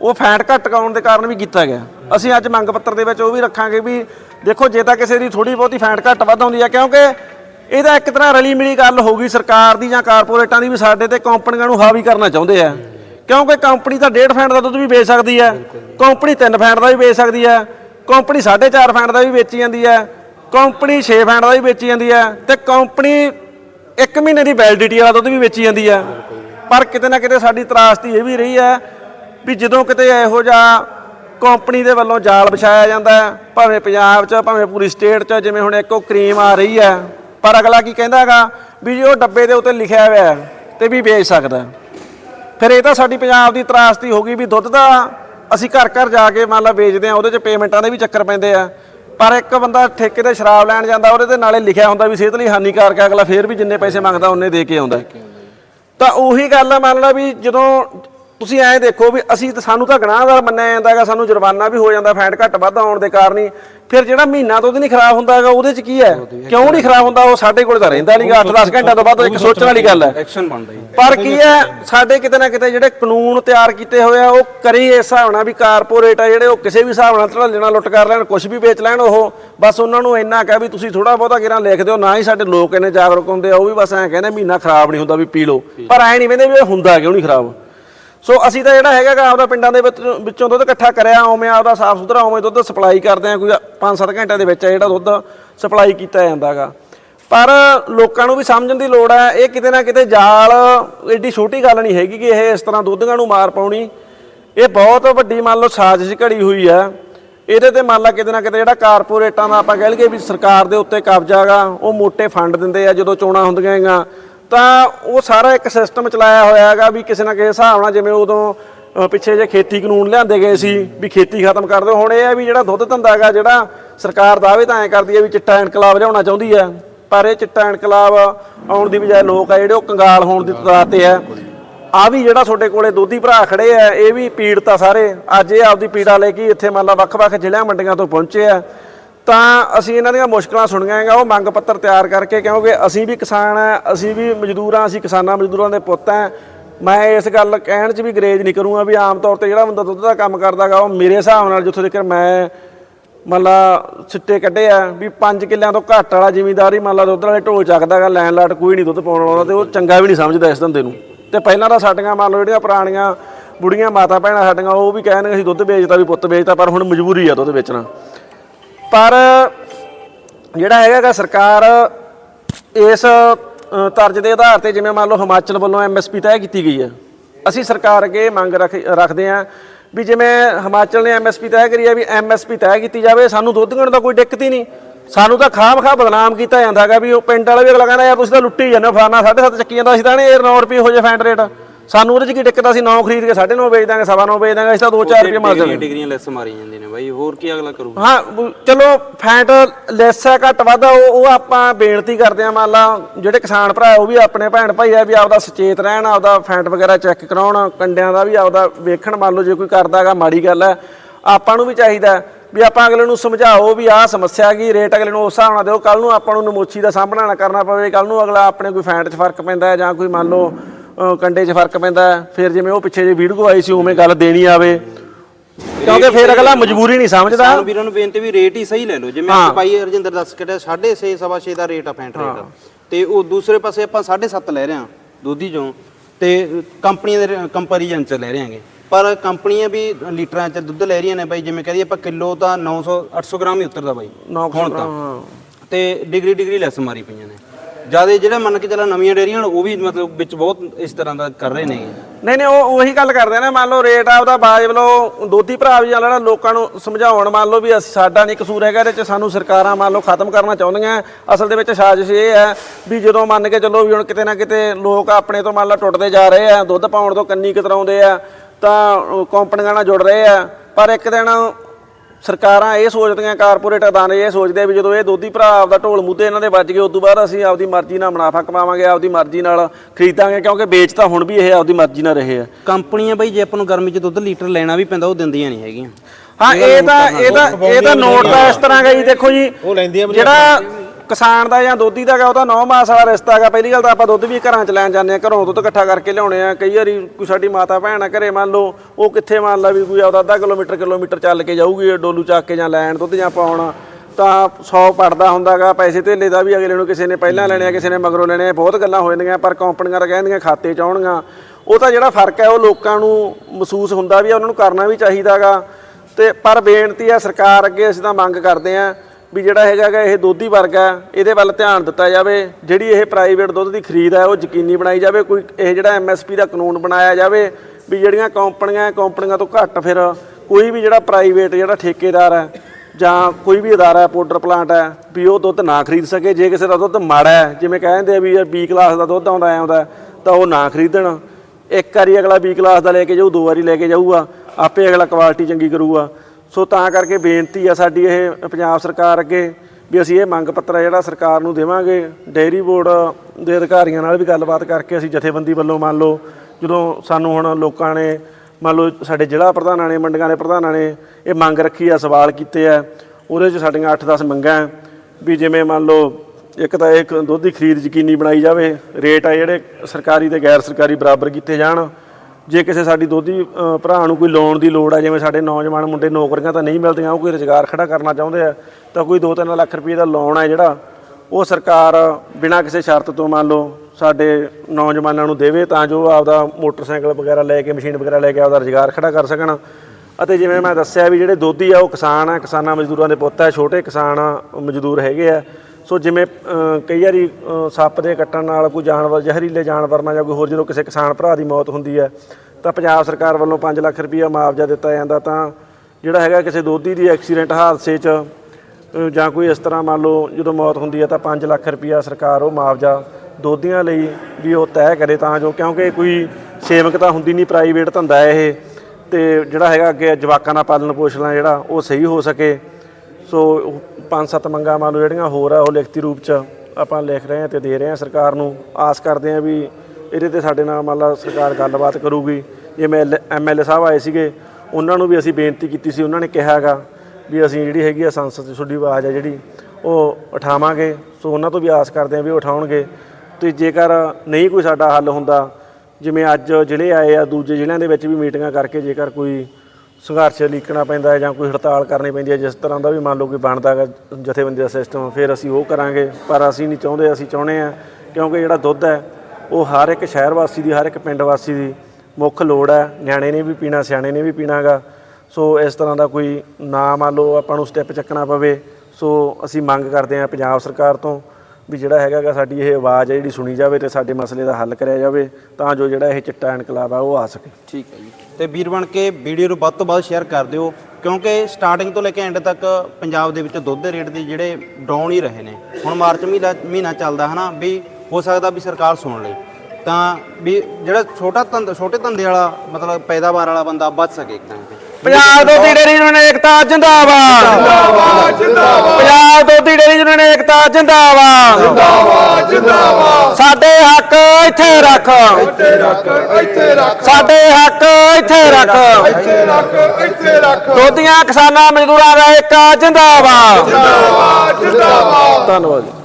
ਉਹ ਫੈਟ ਘੱਟ ਕਾਉਣ ਦੇ ਕਾਰਨ ਵੀ ਕੀਤਾ ਗਿਆ। ਅਸੀਂ ਅੱਜ ਮੰਗ ਪੱਤਰ ਦੇ ਵਿੱਚ ਉਹ ਵੀ ਰੱਖਾਂਗੇ ਵੀ ਦੇਖੋ, ਜੇ ਤਾਂ ਕਿਸੇ ਦੀ ਥੋੜੀ ਬਹੁਤੀ ਫੈਟ ਘੱਟ ਵੱਧ ਆਉਂਦੀ ਹੈ ਕਿਉਂਕਿ ਇਹ ਤਾਂ ਇੱਕ ਤਰ੍ਹਾਂ ਰਲੀ ਮਿਲੀ ਗੱਲ ਹੋ ਗਈ ਸਰਕਾਰ ਦੀ ਜਾਂ ਕਾਰਪੋਰੇਟਾਂ ਦੀ ਵੀ ਸਾਡੇ ਤੇ ਕੰਪਨੀਆਂ ਨੂੰ ਹਾਵੀ ਕਰਨਾ ਚਾਹੁੰਦੇ ਆ। ਕਿਉਂਕਿ ਕੰਪਨੀ ਤਾਂ ਡੇਢ ਫੈਂਟ ਦਾ ਦੁੱਧ ਵੀ ਵੇਚ ਸਕਦੀ ਹੈ ਕੰਪਨੀ 3 ਫੈਂਟ ਦਾ ਵੀ ਵੇਚ ਸਕਦੀ ਹੈ ਕੰਪਨੀ 4.5 ਫੈਂਟ ਦਾ ਵੀ ਵੇਚੀ ਜਾਂਦੀ ਹੈ ਕੰਪਨੀ 6 ਫੈਂਟ ਦਾ ਵੀ ਵੇਚੀ ਜਾਂਦੀ ਹੈ ਤੇ ਕੰਪਨੀ 1 ਮਹੀਨੇ ਦੀ ਵੈਲਿਡਿਟੀ ਵਾਲਾ ਦੁੱਧ ਵੀ ਵੇਚੀ ਜਾਂਦੀ ਹੈ ਪਰ ਕਿਤੇ ਨਾ ਕਿਤੇ ਸਾਡੀ ਤਰਾਸਤੀ ਇਹ ਵੀ ਰਹੀ ਹੈ ਵੀ ਜਦੋਂ ਕਿਤੇ ਇਹੋ ਜਿਹਾ ਕੰਪਨੀ ਦੇ ਵੱਲੋਂ ਜਾਲ ਵਿਛਾਇਆ ਜਾਂਦਾ, ਭਾਵੇਂ ਪੰਜਾਬ 'ਚ, ਭਾਵੇਂ ਪੂਰੀ ਸਟੇਟ 'ਚ, ਜਿਵੇਂ ਹੁਣ ਇੱਕੋ ਕਰੀਮ ਆ ਰਹੀ ਹੈ ਪਰ ਅਗਲਾ ਕੀ ਕਹਿੰਦਾ ਹੈਗਾ ਵੀ ਜੀ ਉਹ ਡੱਬੇ ਦੇ ਉੱਤੇ ਲਿਖਿਆ ਹੋਇਆ ਹੈ ਤੇ ਵੀ ਵੇਚ ਸਕਦਾ ਫਿਰ ਇਹ ਤਾਂ ਸਾਡੀ ਪੰਜਾਬ ਦੀ ਤਰਾਸਦੀ ਹੋ ਗਈ ਵੀ ਦੁੱਧ ਦਾ ਅਸੀਂ ਘਰ ਘਰ ਜਾ ਕੇ ਮੰਨ ਲਾ ਵੇਚਦੇ ਆ ਉਹਦੇ 'ਚ ਪੇਮੈਂਟਾਂ ਦੇ ਵੀ ਚੱਕਰ ਪੈਂਦੇ ਆ। ਪਰ ਇੱਕ ਬੰਦਾ ਠੇਕੇ ਤੇ ਸ਼ਰਾਬ ਲੈਣ ਜਾਂਦਾ, ਉਹਦੇ ਤੇ ਨਾਲੇ ਲਿਖਿਆ ਹੁੰਦਾ ਵੀ ਸਿਹਤ ਲਈ ਹਾਨੀਕਾਰਕ ਹੈ, ਅਗਲਾ ਫੇਰ ਵੀ ਜਿੰਨੇ ਪੈਸੇ ਮੰਗਦਾ, ਉਹਨੇ ਦੇ ਕੇ ਆਉਂਦਾ। ਤਾਂ ਉਹੀ ਗੱਲ ਆ ਮੰਨ ਲਾ ਵੀ ਜਦੋਂ ਤੁਸੀਂ ਐਂ ਦੇਖੋ ਵੀ ਅਸੀਂ ਤਾਂ ਸਾਨੂੰ ਤਾਂ ਗੁਨਾਹਗਾਰ ਮੰਨਿਆ ਜਾਂਦਾ ਹੈਗਾ ਸਾਨੂੰ ਜੁਰਮਾਨਾ ਵੀ ਹੋ ਜਾਂਦਾ ਫੈਟ ਘੱਟ ਵੱਧ ਆਉਣ ਦੇ ਕਾਰਨ ਹੀ। ਫਿਰ ਜਿਹੜਾ ਮਹੀਨਾ ਦੁੱਧ ਨਹੀਂ ਖਰਾਬ ਹੁੰਦਾ ਹੈਗਾ ਉਹਦੇ 'ਚ ਕੀ ਹੈ? ਕਿਉਂ ਨਹੀਂ ਖਰਾਬ ਹੁੰਦਾ? ਉਹ ਸਾਡੇ ਕੋਲ ਤਾਂ ਰਹਿੰਦਾ ਨਹੀਂਗਾ 8-10 ਘੰਟਿਆਂ ਤੋਂ ਬਾਅਦ ਇੱਕ ਸੋਚਣ ਵਾਲੀ ਗੱਲ ਹੈ।
ਐਕਸ਼ਨ ਬਣਦਾ ਜੀ।
ਪਰ ਕੀ ਹੈ ਸਾਡੇ ਕਿਤੇ ਨਾ ਕਿਤੇ ਜਿਹੜੇ ਕਾਨੂੰਨ ਤਿਆਰ ਕੀਤੇ ਹੋਏ ਆ ਉਹ ਕਰੀ ਇਸ ਹਿਸਾਬ ਨਾਲ ਵੀ ਕਾਰਪੋਰੇਟ ਆ ਜਿਹੜੇ ਉਹ ਕਿਸੇ ਵੀ ਹਿਸਾਬ ਨਾਲ ਧੜੱਲੇ ਨਾਲ ਲੁੱਟ ਕਰ ਲੈਣ ਕੁਝ ਵੀ ਵੇਚ ਲੈਣ ਉਹ। ਬਸ ਉਹਨਾਂ ਨੂੰ ਇੰਨਾ ਕਹਿ ਵੀ ਤੁਸੀਂ ਥੋੜਾ ਬਹੁਤਾ ਕਿਰਾਂ ਲਿਖ ਦਿਓ ਨਾ ਹੀ ਸਾਡੇ ਲੋਕ ਇਹਨੇ ਜਾਗਰੂਕ ਹੁੰਦੇ ਆ ਉਹ ਵੀ ਬਸ ਐਂ ਕਹਿੰਦੇ ਮਹੀਨਾ ਖਰਾਬ ਨਹੀਂ ਹੁੰਦਾ ਵੀ ਪੀ ਲਓ। ਪਰ ਐਂ ਨਹੀਂ ਕਹਿੰਦੇ ਵੀ ਇਹ ਹੁੰਦਾ ਕਿਉਂ ਨਹੀਂ ਖਰਾਬ? ਸੋ ਅਸੀਂ ਤਾਂ ਜਿਹੜਾ ਹੈਗਾ ਗਾ ਆਪਦਾ ਪਿੰਡਾਂ ਦੇ ਵਿੱਚ ਵਿੱਚੋਂ ਦੁੱਧ ਇਕੱਠਾ ਕਰਿਆ, ਉਵੇਂ ਆਪਦਾ ਸਾਫ਼ ਸੁਥਰਾ, ਉਵੇਂ ਦੁੱਧ ਸਪਲਾਈ ਕਰਦੇ ਆ ਕੋਈ 5-7 ਘੰਟਿਆਂ ਦੇ ਵਿੱਚ ਆ ਜਿਹੜਾ ਦੁੱਧ ਸਪਲਾਈ ਕੀਤਾ ਜਾਂਦਾਗਾ ਪਰ ਲੋਕਾਂ ਨੂੰ ਵੀ ਸਮਝਣ ਦੀ ਲੋੜ ਹੈ, ਇਹ ਕਿਤੇ ਨਾ ਕਿਤੇ ਜਾਲ ਐਡੀ ਛੋਟੀ ਗੱਲ ਨਹੀਂ ਹੈਗੀ ਕਿ ਇਹ ਇਸ ਤਰ੍ਹਾਂ ਦੁੱਧਾਂ ਨੂੰ ਮਾਰ ਪਾਉਣੀ। ਇਹ ਬਹੁਤ ਵੱਡੀ ਮੰਨ ਲਓ ਸਾਜ਼ਿਸ਼ ਘੜੀ ਹੋਈ ਹੈ। ਇਹਦੇ ਤੇ ਮੰਨ ਲਾ ਕਿਤੇ ਨਾ ਕਿਤੇ ਜਿਹੜਾ ਕਾਰਪੋਰੇਟਾਂ ਦਾ ਆਪਾਂ ਕਹਿ ਲਈਏ ਵੀ ਸਰਕਾਰ ਦੇ ਉੱਤੇ ਕਬਜ਼ਾ ਗਾ, ਉਹ ਮੋٹے ਫੰਡ ਦਿੰਦੇ ਆ ਜਦੋਂ ਚੋਣਾਂ ਹੁੰਦੀਆਂ ਹੈਗੀਆਂ ਤਾਂ ਉਹ ਸਾਰਾ ਇੱਕ ਸਿਸਟਮ ਚਲਾਇਆ ਹੋਇਆ ਹੈਗਾ ਵੀ ਕਿਸੇ ਨਾ ਕਿਸੇ ਹਿਸਾਬ ਨਾਲ ਜਿਵੇਂ ਉਦੋਂ ਪਿੱਛੇ ਜੇ ਖੇਤੀ ਕਾਨੂੰਨ ਲਿਆਂਦੇ ਗਏ ਸੀ ਵੀ ਖੇਤੀ ਖਤਮ ਕਰ ਦਿਓ, ਹੁਣ ਇਹ ਹੈ ਵੀ ਜਿਹੜਾ ਦੁੱਧ ਧੰਦਾ ਹੈਗਾ, ਜਿਹੜਾ ਸਰਕਾਰ ਦਾਅਵੇ ਤਾਂ ਐਂ ਕਰਦੀ ਹੈ ਵੀ ਚਿੱਟਾ ਇਨਕਲਾਬ ਲਿਆਉਣਾ ਚਾਹੁੰਦੀ ਹੈ, ਪਰ ਇਹ ਚਿੱਟਾ ਇਨਕਲਾਬ ਆਉਣ ਦੀ ਬਜਾਏ ਲੋਕ ਆ ਜਿਹੜੇ ਉਹ ਕੰਗਾਲ ਹੋਣ ਦੀ ਤਦਾਦ ਤੇ ਹੈ। ਆ ਵੀ ਜਿਹੜਾ ਤੁਹਾਡੇ ਕੋਲੇ ਦੋਧੀ ਭਰਾ ਖੜੇ ਆ, ਇਹ ਵੀ ਪੀੜਤ ਆ ਸਾਰੇ। ਅੱਜ ਇਹ ਆਪਦੀ ਪੀੜਾ ਲੈ ਕੇ ਇੱਥੇ ਮੰਨ ਲਾ ਵੱਖ-ਵੱਖ ਜ਼ਿਲ੍ਹਿਆਂ ਮੰਡੀਆਂ ਤੋਂ ਪਹੁੰਚੇ ਆ। ਤਾਂ ਅਸੀਂ ਇਹਨਾਂ ਦੀਆਂ ਮੁਸ਼ਕਲਾਂ ਸੁਣੀਆਂ ਹੈਗਾ, ਉਹ ਮੰਗ ਪੱਤਰ ਤਿਆਰ ਕਰਕੇ, ਕਿਉਂਕਿ ਅਸੀਂ ਵੀ ਕਿਸਾਨ ਆ, ਅਸੀਂ ਵੀ ਮਜ਼ਦੂਰ ਆ, ਅਸੀਂ ਕਿਸਾਨਾਂ ਮਜ਼ਦੂਰਾਂ ਦੇ ਪੁੱਤ ਆ। ਮੈਂ ਇਸ ਗੱਲ ਕਹਿਣ 'ਚ ਵੀ ਗਰੇਜ ਨਹੀਂ ਕਰੂੰਗਾ ਵੀ ਆਮ ਤੌਰ ਤੇ ਜਿਹੜਾ ਬੰਦਾ ਦੁੱਧ ਦਾ ਕੰਮ ਕਰਦਾਗਾ ਉਹ ਮੇਰੇ ਹਿਸਾਬ ਨਾਲ ਜਿੱਥੋਂ ਤੱਕ ਮੈਂ ਮੰਨ ਲਾ ਸਿੱਟੇ ਕੱਢੇ ਆ, ਵੀ 5 ਕਿੱਲਿਆਂ ਤੋਂ ਘੱਟ ਵਾਲਾ ਜ਼ਿਮੀਂਦਾਰ ਹੀ ਮੰਨ ਲਾ ਦੁੱਧ ਵਾਲੇ ਢੋਲ ਚੱਕਦਾਗਾ ਲੈਣ ਲਾਟ ਕੋਈ ਨਹੀਂ ਦੁੱਧ ਪਾਉਣ ਵਾਲਾ, ਤੇ ਉਹ ਚੰਗਾ ਵੀ ਨਹੀਂ ਸਮਝਦਾ ਇਸ ਧੰਦੇ ਨੂੰ। ਤੇ ਪਹਿਲਾਂ ਤਾਂ ਸਾਡੀਆਂ ਮੰਨ ਲਓ ਜਿਹੜੀਆਂ ਪੁਰਾਣੀਆਂ ਬੁੜੀਆਂ ਮਾਤਾ ਭੈਣਾਂ ਸਾਡੀਆਂ, ਉਹ ਵੀ ਕਹਿਣਗੇ ਅਸੀਂ ਦੁੱਧ ਵੇਚਦਾ ਵੀ ਪੁੱਤ ਵੇਚਦਾ ਪਰ ਹੁਣ ਮਜਬੂਰੀ ਆ ਦੁੱਧ ਵੇਚਣਾ। ਪਰ ਜਿਹੜਾ ਹੈਗਾ ਸਰਕਾਰ ਇਸ ਤਰਜ਼ ਦੇ ਆਧਾਰ ਤੇ ਜਿਵੇਂ ਮੰਨ ਲਓ ਹਿਮਾਚਲ ਵੱਲੋਂ ਐਮਐਸਪੀ ਤੈਅ ਕੀਤੀ ਗਈ ਹੈ। ਅਸੀਂ ਸਰਕਾਰ ਅੱਗੇ ਮੰਗ ਰੱਖ, ਰੱਖਦੇ ਹਾਂ ਵੀ ਜਿਵੇਂ ਹਿਮਾਚਲ ਨੇ ਐਮਐਸਪੀ ਤੈਅ ਕਰੀ ਹੈ ਵੀ ਐਮਐਸਪੀ ਤੈਅ ਕੀਤੀ ਜਾਵੇ, ਸਾਨੂੰ ਦੁੱਧ ਗਣ ਦਾ ਕੋਈ ਦਿੱਕਤ ਹੀ ਨਹੀਂ। ਸਾਨੂੰ ਤਾਂ ਖਾਮ ਖਾ ਬਦਨਾਮ ਕੀਤਾ ਜਾਂਦਾ ਹੈਗਾ ਵੀ ਉਹ ਪਿੰਡ ਵਾਲੇ ਵੀ ਅਗਲਾ ਕਹਿੰਦਾ, ਯਾਰ ਤੁਸੀਂ ਤਾਂ ਲੁੱਟੀ ਜਾਂਦੇ ਹੋ ਫਾਨਾ 7.5 ਚੱਕੀ ਜਾਂਦਾ, ਅਸੀਂ ਤਾਂ ਨੇ 9 ਰੁਪਏ ਹੋ ਜੇ ਫੈਂਟ ਰੇਟ ਸਾਨੂੰ ਉਹਦੇ ਚ ਕੀ ਦਿੱਕਤ ਆ? ਅਸੀਂ 9 ਖਰੀਦ ਕੇ 9.5 ਵੇਚ ਦਾਂਗੇ 9.5 ਵੇਚ ਦਾਂਗੇ ਅਸੀਂ ਤਾਂ 2-4 ਰੁਪਏ ਮਾਰ ਜਾਵਾਂਗੇ
ਡਿਗਰੀਆਂ ਲੈਸ ਮਾਰੀ ਜਾਂਦੀਆਂ ਨੇ ਬਾਈ ਹੋਰ ਕੀ ਅਗਲਾ ਕਰੂ
ਹਾਂ ਚਲੋ ਫੈਟ ਲੈਸ ਹੈ ਘੱਟ ਵੱਧ ਉਹ ਉਹ ਆਪਾਂ ਬੇਨਤੀ ਕਰਦੇ ਆ ਮੰਨ ਲਾ ਜਿਹੜੇ ਕਿਸਾਨ ਭਰਾ ਉਹ ਵੀ ਆਪਣੇ ਭੈਣ ਭਾਈ ਆ ਵੀ ਆਪਦਾ ਸੁਚੇਤ ਰਹਿਣ ਆਪਦਾ ਫੈਟ ਵਗੈਰਾ ਚੈੱਕ ਕਰਾਉਣ ਕੰਡਿਆਂ ਦਾ ਵੀ ਆਪਦਾ ਵੇਖਣ ਮੰਨ ਲਓ ਜੇ ਕੋਈ ਕਰਦਾਗਾ ਮਾੜੀ ਗੱਲ ਹੈ ਆਪਾਂ ਨੂੰ ਵੀ ਚਾਹੀਦਾ ਵੀ ਆਪਾਂ ਅਗਲੇ ਨੂੰ ਸਮਝਾਓ ਵੀ ਆਹ ਸਮੱਸਿਆ ਕੀ ਰੇਟ ਅਗਲੇ ਨੂੰ ਉਸ ਹਿਸਾਬ ਨਾਲ ਦਿਓ ਕੱਲ ਨੂੰ ਆਪਾਂ ਨੂੰ ਨਮੋਚੀ ਦਾ ਸਾਹਮਣਾ ਨਾ ਕਰਨਾ ਪਵੇ ਕੱਲ ਨੂੰ ਅਗਲਾ ਆਪਣੇ ਕੋਈ ਫੈਟ 'ਚ ਫ਼ਰਕ ਪੈਂਦਾ ਜਾਂ ਕੋਈ ਮੰਨ ਲਓ ਕੰਡੇ 'ਚ ਫ਼ਰਕ ਪੈਂਦਾ ਫਿਰ ਜਿਵੇਂ ਉਹ ਪਿੱਛੇ ਜੇ ਵੀਡੀਓ ਆਈ ਸੀ ਉਵੇਂ ਗੱਲ ਦੇਣੀ ਆਵੇ। ਕਿਉਂਕਿ ਫਿਰ ਅਗਲਾ ਮਜਬੂਰੀ ਨਹੀਂ ਸਮਝਦਾ।
ਵੀਰਾਂ ਨੂੰ ਬੇਨਤੀ ਵੀ ਰੇਟ ਹੀ ਸਹੀ ਲੈ ਲਓ। ਜਿਵੇਂ ਆਪਾਂ ਭਾਈ ਰਜਿੰਦਰ ਦੱਸ ਕੇ 6.5 ਸਵਾ 6 ਦਾ ਰੇਟ ਆ ਫੈਂਟ ਰੇਟ ਤੇ ਉਹ ਦੂਸਰੇ ਪਾਸੇ ਆਪਾਂ 7.5 ਲੈ ਰਹੇ ਹਾਂ ਦੁੱਧੀ ਚੋਂ। ਤੇ ਕੰਪਨੀਆਂ ਦੇ ਕੰਪੈਰੀਜ਼ਨ ਚ ਲੈ ਰਹੇ ਹਾਂਗੇ। ਪਰ ਕੰਪਨੀਆਂ ਵੀ ਲੀਟਰਾਂ ਚ ਦੁੱਧ ਲੈ ਰਹੀਆਂ ਨੇ ਬਾਈ। ਜਿਵੇਂ ਕਹਦੀ ਆਪਾਂ ਕਿਲੋ ਤਾਂ 900 800 ਗ੍ਰਾਮ ਹੀ ਉਤਰਦਾ ਬਾਈ।
900
ਹੁਣ ਤਾਂ। ਤੇ ਡਿਗਰੀ ਡਿਗਰੀ ਲੈਸ ਮਾਰੀ ਪਈਆਂ ਨੇ। ਜ਼ਿਆਦਾ ਜਿਹੜੇ ਮੰਨ ਕੇ ਚੱਲਾ ਨਵੀਆਂ ਡੇਰੀਆਂ ਉਹ ਵੀ ਮਤਲਬ ਵਿੱਚ ਬਹੁਤ ਇਸ ਤਰ੍ਹਾਂ ਦਾ ਕਰ ਰਹੇ ਨੇ
ਨਹੀਂ ਨਹੀਂ, ਉਹ ਉਹੀ ਗੱਲ ਕਰਦੇ ਨੇ, ਮੰਨ ਲਓ ਰੇਟ ਆਪਦਾ ਬਾਜ਼ ਵੱਲੋਂ ਦੋਧੀ ਭਰਾ ਵੀ ਜਿਹੜਾ ਲੋਕਾਂ ਨੂੰ ਸਮਝਾਉਣ, ਮੰਨ ਲਓ ਵੀ ਅਸੀਂ, ਸਾਡਾ ਨਹੀਂ ਕਸੂਰ ਹੈਗਾ, ਇਹਦੇ ਚ ਸਾਨੂੰ ਸਰਕਾਰਾਂ ਮੰਨ ਲਓ ਖਤਮ ਕਰਨਾ ਚਾਹੁੰਦੀਆਂ, ਅਸਲ ਦੇ ਵਿੱਚ ਸਾਜ਼ਿਸ਼ ਇਹ ਹੈ ਵੀ ਜਦੋਂ ਮੰਨ ਕੇ ਚੱਲੋ ਵੀ ਹੁਣ ਕਿਤੇ ਨਾ ਕਿਤੇ ਲੋਕ ਆਪਣੇ ਤੋਂ ਮੰਨ ਲਓ ਟੁੱਟਦੇ ਜਾ ਰਹੇ ਆ, ਦੁੱਧ ਪਾਉਣ ਤੋਂ ਕੰਨੀ ਕਤਰਾਉਂਦੇ ਆ, ਤਾਂ ਕੰਪਨੀਆਂ ਨਾਲ ਜੁੜ ਰਹੇ ਆ, ਪਰ ਇੱਕ ਦਿਨ ਸਰਕਾਰਾਂ ਇਹ ਸੋਚਦੀਆਂ ਕਾਰਪੋਰੇਟ ਅਦਾਰੇ ਇਹ ਸੋਚਦੇ ਵੀ ਜਦੋਂ ਇਹ ਦੋਧੀ ਭਰਾ ਆਪਦਾ ਢੋਲ ਮੁੱਦੇ ਇਹਨਾਂ ਦੇ ਵੱਜ ਗਏ ਉਸ ਤੋਂ ਬਾਅਦ ਅਸੀਂ ਆਪਦੀ ਮਰਜ਼ੀ ਨਾਲ ਮੁਨਾਫਾ ਕਮਾਵਾਂਗੇ ਆਪਦੀ ਮਰਜ਼ੀ ਨਾਲ ਖਰੀਦਾਂਗੇ ਕਿਉਂਕਿ ਵੇਚ ਤਾਂ ਹੁਣ ਵੀ ਇਹ ਆਪਦੀ ਮਰਜ਼ੀ ਨਾਲ ਰਹੇ ਆ।
ਕੰਪਨੀਆਂ ਬਾਈ ਜੇ ਆਪਾਂ ਨੂੰ ਗਰਮੀ 'ਚ ਦੁੱਧ ਲੀਟਰ ਲੈਣਾ ਵੀ ਪੈਂਦਾ ਉਹ ਦਿੰਦੀਆਂ ਨਹੀਂ ਹੈਗੀਆਂ।
ਹਾਂ ਇਹ ਤਾਂ ਇਹ ਤਾਂ ਇਹ ਤਾਂ ਨੋਟ ਦਾ ਇਸ ਤਰ੍ਹਾਂ ਗਾ ਜੀ ਦੇਖੋ ਜੀ ਜਿਹੜਾ ਕਿਸਾਨ ਦਾ ਜਾਂ ਦੋਧੀ ਦਾ ਗਾ ਉਹ ਤਾਂ 9 ਮਾਸ ਵਾਲਾ ਰਿਸ਼ਤਾ ਹੈਗਾ। ਪਹਿਲੀ ਗੱਲ ਤਾਂ ਆਪਾਂ ਦੁੱਧ ਵੀ ਘਰਾਂ ਚ ਲੈਣ ਜਾਂਦੇ ਆ ਘਰੋਂ ਦੁੱਧ ਇਕੱਠਾ ਕਰਕੇ ਲਿਆਉਣੇ ਆ। ਕਈ ਵਾਰੀ ਕੋਈ ਸਾਡੀ ਮਾਤਾ ਭੈਣ ਆ, ਘਰੇ ਮੰਨ ਲਓ, ਉਹ ਕਿੱਥੇ ਮੰਨ ਲਾ ਵੀ ਕੋਈ ਆਪਦਾ ਅੱਧਾ ਕਿਲੋਮੀਟਰ ਕਿਲੋਮੀਟਰ ਚੱਲ ਕੇ ਜਾਊਗੀ ਡੋਲੂ ਚੱਕ ਕੇ ਜਾਂ ਲੈਣ ਦੁੱਧ ਜਾਂ ਪਾਉਣ। ਤਾਂ 100 ਪੜਦਾ ਹੁੰਦਾਗਾ ਪੈਸੇ ਧੇਲੇ ਦਾ ਵੀ ਅਗਲੇ ਨੂੰ ਕਿਸੇ ਨੇ ਪਹਿਲਾਂ ਲੈਣੇ ਆ, ਕਿਸੇ ਨੇ ਮਗਰੋਂ ਲੈਣੇ ਆ, ਬਹੁਤ ਗੱਲਾਂ ਹੋ ਜਾਂਦੀਆਂ, ਪਰ ਕੰਪਨੀਆਂ ਤਾਂ ਕਹਿੰਦੀਆਂ, ਖਾਤੇ ਚ ਆਉਣਗੀਆਂ। ਉਹ ਤਾਂ ਜਿਹੜਾ ਫ਼ਰਕ ਹੈ, ਉਹ ਲੋਕਾਂ ਨੂੰ ਮਹਿਸੂਸ ਹੁੰਦਾ ਵੀ ਆ, ਉਹਨਾਂ ਨੂੰ ਕਰਨਾ ਵੀ ਚਾਹੀਦਾਗਾ ਤੇ ਪਰ ਬੇਨਤੀ ਹੈ ਸਰਕਾਰ ਅੱਗੇ ਅਸੀਂ ਤਾਂ ਮੰਗ ਕਰਦੇ ਆਂ ਵੀ ਜਿਹੜਾ ਹੈਗਾਗਾ ਇਹ ਦੋਧੀ ਵਰਗ ਹੈ ਇਹਦੇ ਵੱਲ ਧਿਆਨ ਦਿੱਤਾ ਜਾਵੇ। ਜਿਹੜੀ ਇਹ ਪ੍ਰਾਈਵੇਟ ਦੁੱਧ ਦੀ ਖਰੀਦ ਹੈ ਉਹ ਯਕੀਨੀ ਬਣਾਈ ਜਾਵੇ, ਕੋਈ ਇਹ ਜਿਹੜਾ ਐਮਐਸਪੀ ਦਾ ਕਾਨੂੰਨ ਬਣਾਇਆ ਜਾਵੇ ਵੀ ਜਿਹੜੀਆਂ ਕੰਪਨੀਆਂ ਕੰਪਨੀਆਂ ਤੋਂ ਘੱਟ ਫਿਰ ਕੋਈ ਵੀ ਜਿਹੜਾ ਪ੍ਰਾਈਵੇਟ ਜਿਹੜਾ ਠੇਕੇਦਾਰ ਹੈ ਜਾਂ ਕੋਈ ਵੀ ਅਦਾਰਾ ਹੈ ਪਾਊਡਰ ਪਲਾਂਟ ਹੈ, ਵੀ ਉਹ ਦੁੱਧ ਨਾ ਖਰੀਦ ਸਕੇ। ਜੇ ਕਿਸੇ ਦਾ ਦੁੱਧ ਮਾੜਾ ਹੈ, ਜਿਵੇਂ ਕਹਿੰਦੇ ਆ ਵੀ ਯਾਰ ਬੀ ਕਲਾਸ ਦਾ ਦੁੱਧ ਆਉਂਦਾ ਐ ਆਉਂਦਾ ਤਾਂ ਉਹ ਨਾ ਖਰੀਦਣ। ਇੱਕ ਵਾਰੀ ਅਗਲਾ ਬੀ ਕਲਾਸ ਦਾ ਲੈ ਕੇ ਜਾਊ, ਦੋ ਵਾਰੀ ਲੈ ਕੇ ਜਾਊਗਾ, ਆਪੇ ਅਗਲਾ ਕੁਆਲਿਟੀ ਚੰਗੀ ਕਰੂਗਾ। ਸੋ ਤਾਂ ਕਰਕੇ ਬੇਨਤੀ ਆ ਸਾਡੀ ਇਹ ਪੰਜਾਬ ਸਰਕਾਰ ਅੱਗੇ ਵੀ ਅਸੀਂ ਇਹ ਮੰਗ ਪੱਤਰ ਆ ਜਿਹੜਾ ਸਰਕਾਰ ਨੂੰ ਦੇਵਾਂਗੇ। ਡੇਅਰੀ ਬੋਰਡ ਦੇ ਅਧਿਕਾਰੀਆਂ ਨਾਲ ਵੀ ਗੱਲਬਾਤ ਕਰਕੇ ਅਸੀਂ ਜਥੇਬੰਦੀ ਵੱਲੋਂ ਮੰਨ ਲਓ ਜਦੋਂ ਸਾਨੂੰ ਹੁਣ ਲੋਕਾਂ ਨੇ ਮੰਨ ਲਓ ਸਾਡੇ ਜ਼ਿਲ੍ਹਾ ਪ੍ਰਧਾਨਾਂ ਨੇ ਮੰਡੀਆਂ ਦੇ ਪ੍ਰਧਾਨਾਂ ਨੇ ਇਹ ਮੰਗ ਰੱਖੀ ਆ, ਸਵਾਲ ਕੀਤੇ ਆ, ਉਹਦੇ 'ਚ ਸਾਡੀਆਂ 8-10 ਮੰਗਾਂ ਵੀ ਜਿਵੇਂ ਮੰਨ ਲਓ ਇੱਕ ਤਾਂ ਇਹ ਕ- ਦੁੱਧ ਦੀ ਖਰੀਦ ਯਕੀਨੀ ਬਣਾਈ ਜਾਵੇ, ਰੇਟ ਆ ਜਿਹੜੇ ਸਰਕਾਰੀ ਤੇ ਗੈਰ ਸਰਕਾਰੀ ਬਰਾਬਰ ਕੀਤੇ ਜਾਣ। ਜੇ ਕਿਸੇ ਸਾਡੀ ਦੋਧੀ ਭਰਾ ਨੂੰ ਕੋਈ ਲੋਨ ਦੀ ਲੋੜ ਆ, ਜਿਵੇਂ ਸਾਡੇ ਨੌਜਵਾਨ ਮੁੰਡੇ ਨੌਕਰੀਆਂ ਤਾਂ ਨਹੀਂ ਮਿਲਦੀਆਂ, ਉਹ ਕੋਈ ਰੁਜ਼ਗਾਰ ਖੜਾ ਕਰਨਾ ਚਾਹੁੰਦੇ ਆ, ਤਾਂ ਕੋਈ 2-3 ਲੱਖ ਰੁਪਏ ਦਾ ਲੋਨ ਆ ਜਿਹੜਾ, ਉਹ ਸਰਕਾਰ ਬਿਨਾਂ ਕਿਸੇ ਸ਼ਰਤ ਤੋਂ ਮੰਨ ਲਓ ਸਾਡੇ ਨੌਜਵਾਨਾਂ ਨੂੰ ਦੇਵੇ, ਤਾਂ ਜੋ ਆਪਦਾ ਮੋਟਰਸਾਈਕਲ ਵਗੈਰਾ ਲੈ ਕੇ, ਮਸ਼ੀਨ ਵਗੈਰਾ ਲੈ ਕੇ ਆਪਦਾ ਰੁਜ਼ਗਾਰ ਖੜਾ ਕਰ ਸਕਣ। ਅਤੇ ਜਿਵੇਂ ਮੈਂ ਦੱਸਿਆ ਵੀ ਜਿਹੜੇ ਦੋਧੀ ਆ, ਉਹ ਕਿਸਾਨ ਆ, ਕਿਸਾਨਾਂ ਮਜ਼ਦੂਰਾਂ ਦੇ ਪੁੱਤ ਆ, ਛੋਟੇ ਕਿਸਾਨ ਮਜ਼ਦੂਰ ਹੈਗੇ ਆ ਸੋ ਜਿਵੇਂ ਕਈ ਵਾਰੀ ਸੱਪ ਦੇ ਕੱਟਣ ਨਾਲ ਕੋਈ ਜਾਨਵਰ, ਜ਼ਹਿਰੀਲੇ ਜਾਨਵਰ ਨਾਲ ਜਾਂ ਕੋਈ ਹੋਰ ਜਦੋਂ ਕਿਸੇ ਕਿਸਾਨ ਭਰਾ ਦੀ ਮੌਤ ਹੁੰਦੀ ਹੈ, ਤਾਂ ਪੰਜਾਬ ਸਰਕਾਰ ਵੱਲੋਂ 5 ਲੱਖ ਰੁਪਈਆ ਮੁਆਵਜ਼ਾ ਦਿੱਤਾ ਜਾਂਦਾ ਤਾਂ ਜਿਹੜਾ ਹੈਗਾ ਕਿਸੇ ਦੋਧੀ ਦੀ ਐਕਸੀਡੈਂਟ ਹਾਦਸੇ 'ਚ ਜਾਂ ਕੋਈ ਇਸ ਤਰ੍ਹਾਂ ਮੰਨ ਲਓ ਜਦੋਂ ਮੌਤ ਹੁੰਦੀ ਹੈ ਤਾਂ 5 ਲੱਖ ਰੁਪਈਆ ਸਰਕਾਰ ਉਹ ਮੁਆਵਜ਼ਾ ਦੋਧੀਆਂ ਲਈ ਵੀ ਉਹ ਤੈਅ ਕਰੇ ਤਾਂ ਜੋ, ਕਿਉਂਕਿ ਕੋਈ ਸੇਵਕ ਤਾਂ ਹੁੰਦੀ ਨਹੀਂ, ਪ੍ਰਾਈਵੇਟ ਧੰਦਾ ਹੈ ਇਹ, ਤੇ ਜਿਹੜਾ ਹੈਗਾ ਅੱਗੇ ਜਵਾਕਾਂ ਦਾ ਪਾਲਣ ਪੋਸ਼ਣ ਜਿਹੜਾ ਉਹ ਸਹੀ ਹੋ ਸਕੇ। ਸੋ ਪੰਜ ਸੱਤ ਮੰਗਾਂ ਮੰਨ ਲਓ ਜਿਹੜੀਆਂ ਹੋਰ ਆ, ਉਹ ਲਿਖਤੀ ਰੂਪ ਚ ਆਪਾਂ ਲਿਖ ਰਹੇ ਹਾਂ ਤੇ ਦੇ ਰਹੇ ਹਾਂ ਸਰਕਾਰ ਨੂੰ। ਆਸ ਕਰਦੇ ਹਾਂ ਵੀ ਇਹਦੇ ਤੇ ਸਾਡੇ ਨਾਲ ਮੰਨ ਲਾ ਸਰਕਾਰ ਗੱਲਬਾਤ ਕਰੂਗੀ। ਜਿਵੇਂ ਐਮਐਲਏ ਸਾਹਿਬ ਆਏ ਸੀਗੇ, ਉਹਨਾਂ ਨੂੰ ਵੀ ਅਸੀਂ ਬੇਨਤੀ ਕੀਤੀ ਸੀ, ਉਹਨਾਂ ਨੇ ਕਿਹਾਗਾ ਵੀ ਅਸੀਂ ਜਿਹੜੀ ਹੈਗੀ ਆ ਸੰਸਦ 'ਚ ਤੁਹਾਡੀ ਆਵਾਜ਼ ਆ ਜਿਹੜੀ, ਉਹ ਉਠਾਵਾਂਗੇ। ਸੋ ਉਹਨਾਂ ਤੋਂ ਵੀ ਆਸ ਕਰਦੇ ਹਾਂ ਵੀ ਉਹ ਉਠਾਉਣਗੇ। ਤੇ ਜੇਕਰ ਨਹੀਂ ਕੋਈ ਸਾਡਾ ਹੱਲ ਹੁੰਦਾ, ਜਿਵੇਂ ਅੱਜ ਜ਼ਿਲ੍ਹੇ ਆਏ ਆ, ਦੂਜੇ ਜ਼ਿਲ੍ਹਿਆਂ ਦੇ ਵਿੱਚ ਵੀ ਮੀਟਿੰਗਾਂ ਕਰਕੇ ਜੇਕਰ ਕੋਈ ਸੰਘਰਸ਼ ਲੀਕਣਾ ਪੈਂਦਾ ਹੈ ਜਾਂ ਕੋਈ ਹੜਤਾਲ ਕਰਨੀ ਪੈਂਦੀ ਹੈ, ਜਿਸ ਤਰ੍ਹਾਂ ਦਾ ਵੀ ਮੰਨ ਲਓ ਕੋਈ ਬਣਦਾ ਹੈ ਜਥੇਬੰਦੀ ਦਾ ਸਿਸਟਮ ਫਿਰ ਅਸੀਂ ਉਹ ਕਰਾਂਗੇ। ਪਰ ਅਸੀਂ ਨਹੀਂ ਚਾਹੁੰਦੇ, ਅਸੀਂ ਚਾਹੁੰਦੇ ਆ ਕਿਉਂਕਿ ਜਿਹੜਾ ਦੁੱਧ ਹੈ, ਉਹ ਹਰ ਇੱਕ ਸ਼ਹਿਰ ਵਾਸੀ ਦੀ, ਹਰ ਇੱਕ ਪਿੰਡ ਵਾਸੀ ਦੀ ਮੁੱਖ ਲੋੜ ਹੈ। ਨਿਆਣੇ ਨੇ ਵੀ ਪੀਣਾ, ਸਿਆਣੇ ਨੇ ਵੀ ਪੀਣਾਗਾ ਸੋ ਇਸ ਤਰ੍ਹਾਂ ਦਾ ਕੋਈ ਨਾ ਮੰਨ ਲਓ ਆਪਾਂ ਨੂੰ ਸਟੈਪ ਚੱਕਣਾ ਪਵੇ। ਸੋ ਅਸੀਂ ਮੰਗ ਕਰਦੇ ਹਾਂ ਪੰਜਾਬ ਸਰਕਾਰ ਤੋਂ ਵੀ ਜਿਹੜਾ ਹੈਗਾ ਗਾ ਸਾਡੀ ਇਹ ਆਵਾਜ਼ ਹੈ ਜਿਹੜੀ ਸੁਣੀ ਜਾਵੇ ਤੇ ਸਾਡੇ ਮਸਲੇ ਦਾ ਹੱਲ ਕਰਿਆ ਜਾਵੇ, ਤਾਂ ਜੋ ਜਿਹੜਾ ਇਹ ਚਿੱਟਾ ਇਨਕਲਾਬ ਆ ਉਹ ਆ ਸਕੇ।
ਠੀਕ ਹੈ ਜੀ। ਤੇ ਵੀਰ ਬਣ ਕੇ ਵੀਡੀਓ ਨੂੰ ਵੱਧ ਤੋਂ ਵੱਧ ਸ਼ੇਅਰ ਕਰ ਦਿਓ, ਕਿਉਂਕਿ ਸਟਾਰਟਿੰਗ ਤੋਂ ਲੈ ਕੇ ਐਂਡ ਤੱਕ ਪੰਜਾਬ ਦੇ ਵਿੱਚ ਦੁੱਧ ਦੇ ਰੇਟ ਦੇ ਜਿਹੜੇ ਡਾਊਨ ਹੀ ਰਹੇ ਨੇ। ਹੁਣ ਮਾਰਚ ਮਹੀਨਾ ਮਹੀਨਾ ਚੱਲਦਾ ਹਨਾ, ਵੀ ਹੋ ਸਕਦਾ ਵੀ ਸਰਕਾਰ ਸੁਣ ਲੇ ਤਾਂ ਵੀ ਜਿਹੜਾ ਛੋਟਾ ਧੰਦਾ ਛੋਟੇ ਧੰਦੇ ਵਾਲਾ ਮਤਲਬ ਪੈਦਾਵਾਰ ਵਾਲਾ ਬੰਦਾ ਬਚ ਸਕੇ ਇੱਕ ਟਾਈਮ ਤੇ
ਪੰਜਾਬ ਦੋਧੀ ਡੇਰੀ ਯੂਨੀਅਨ ਏਕਤਾ ਜਿੰਦਾਬਾਦ। ਜਿੰਦਾਬਾਦ ਜਿੰਦਾਬਾਦ। ਪੰਜਾਬ ਦੋਧੀ ਡੇਰੀ ਯੂਨੀਅਨ ਏਕਤਾ ਜਿੰਦਾਬਾਦ।
ਜਿੰਦਾਬਾਦ ਜਿੰਦਾਬਾਦ।
ਸਾਡੇ ਹੱਕ ਇੱਥੇ ਰੱਖ।
ਇੱਥੇ ਰੱਖ ਇੱਥੇ ਰੱਖ।
ਸਾਡੇ ਹੱਕ ਇੱਥੇ ਰੱਖ।
ਇੱਥੇ ਰੱਖ ਇੱਥੇ ਰੱਖ।
ਦੋਧੀਆਂ ਕਿਸਾਨਾਂ ਮਜ਼ਦੂਰਾਂ ਦਾ ਏਕਤਾ ਜਿੰਦਾਬਾਦ।
ਜਿੰਦਾਬਾਦ ਜਿੰਦਾਬਾਦ।
ਧੰਨਵਾਦ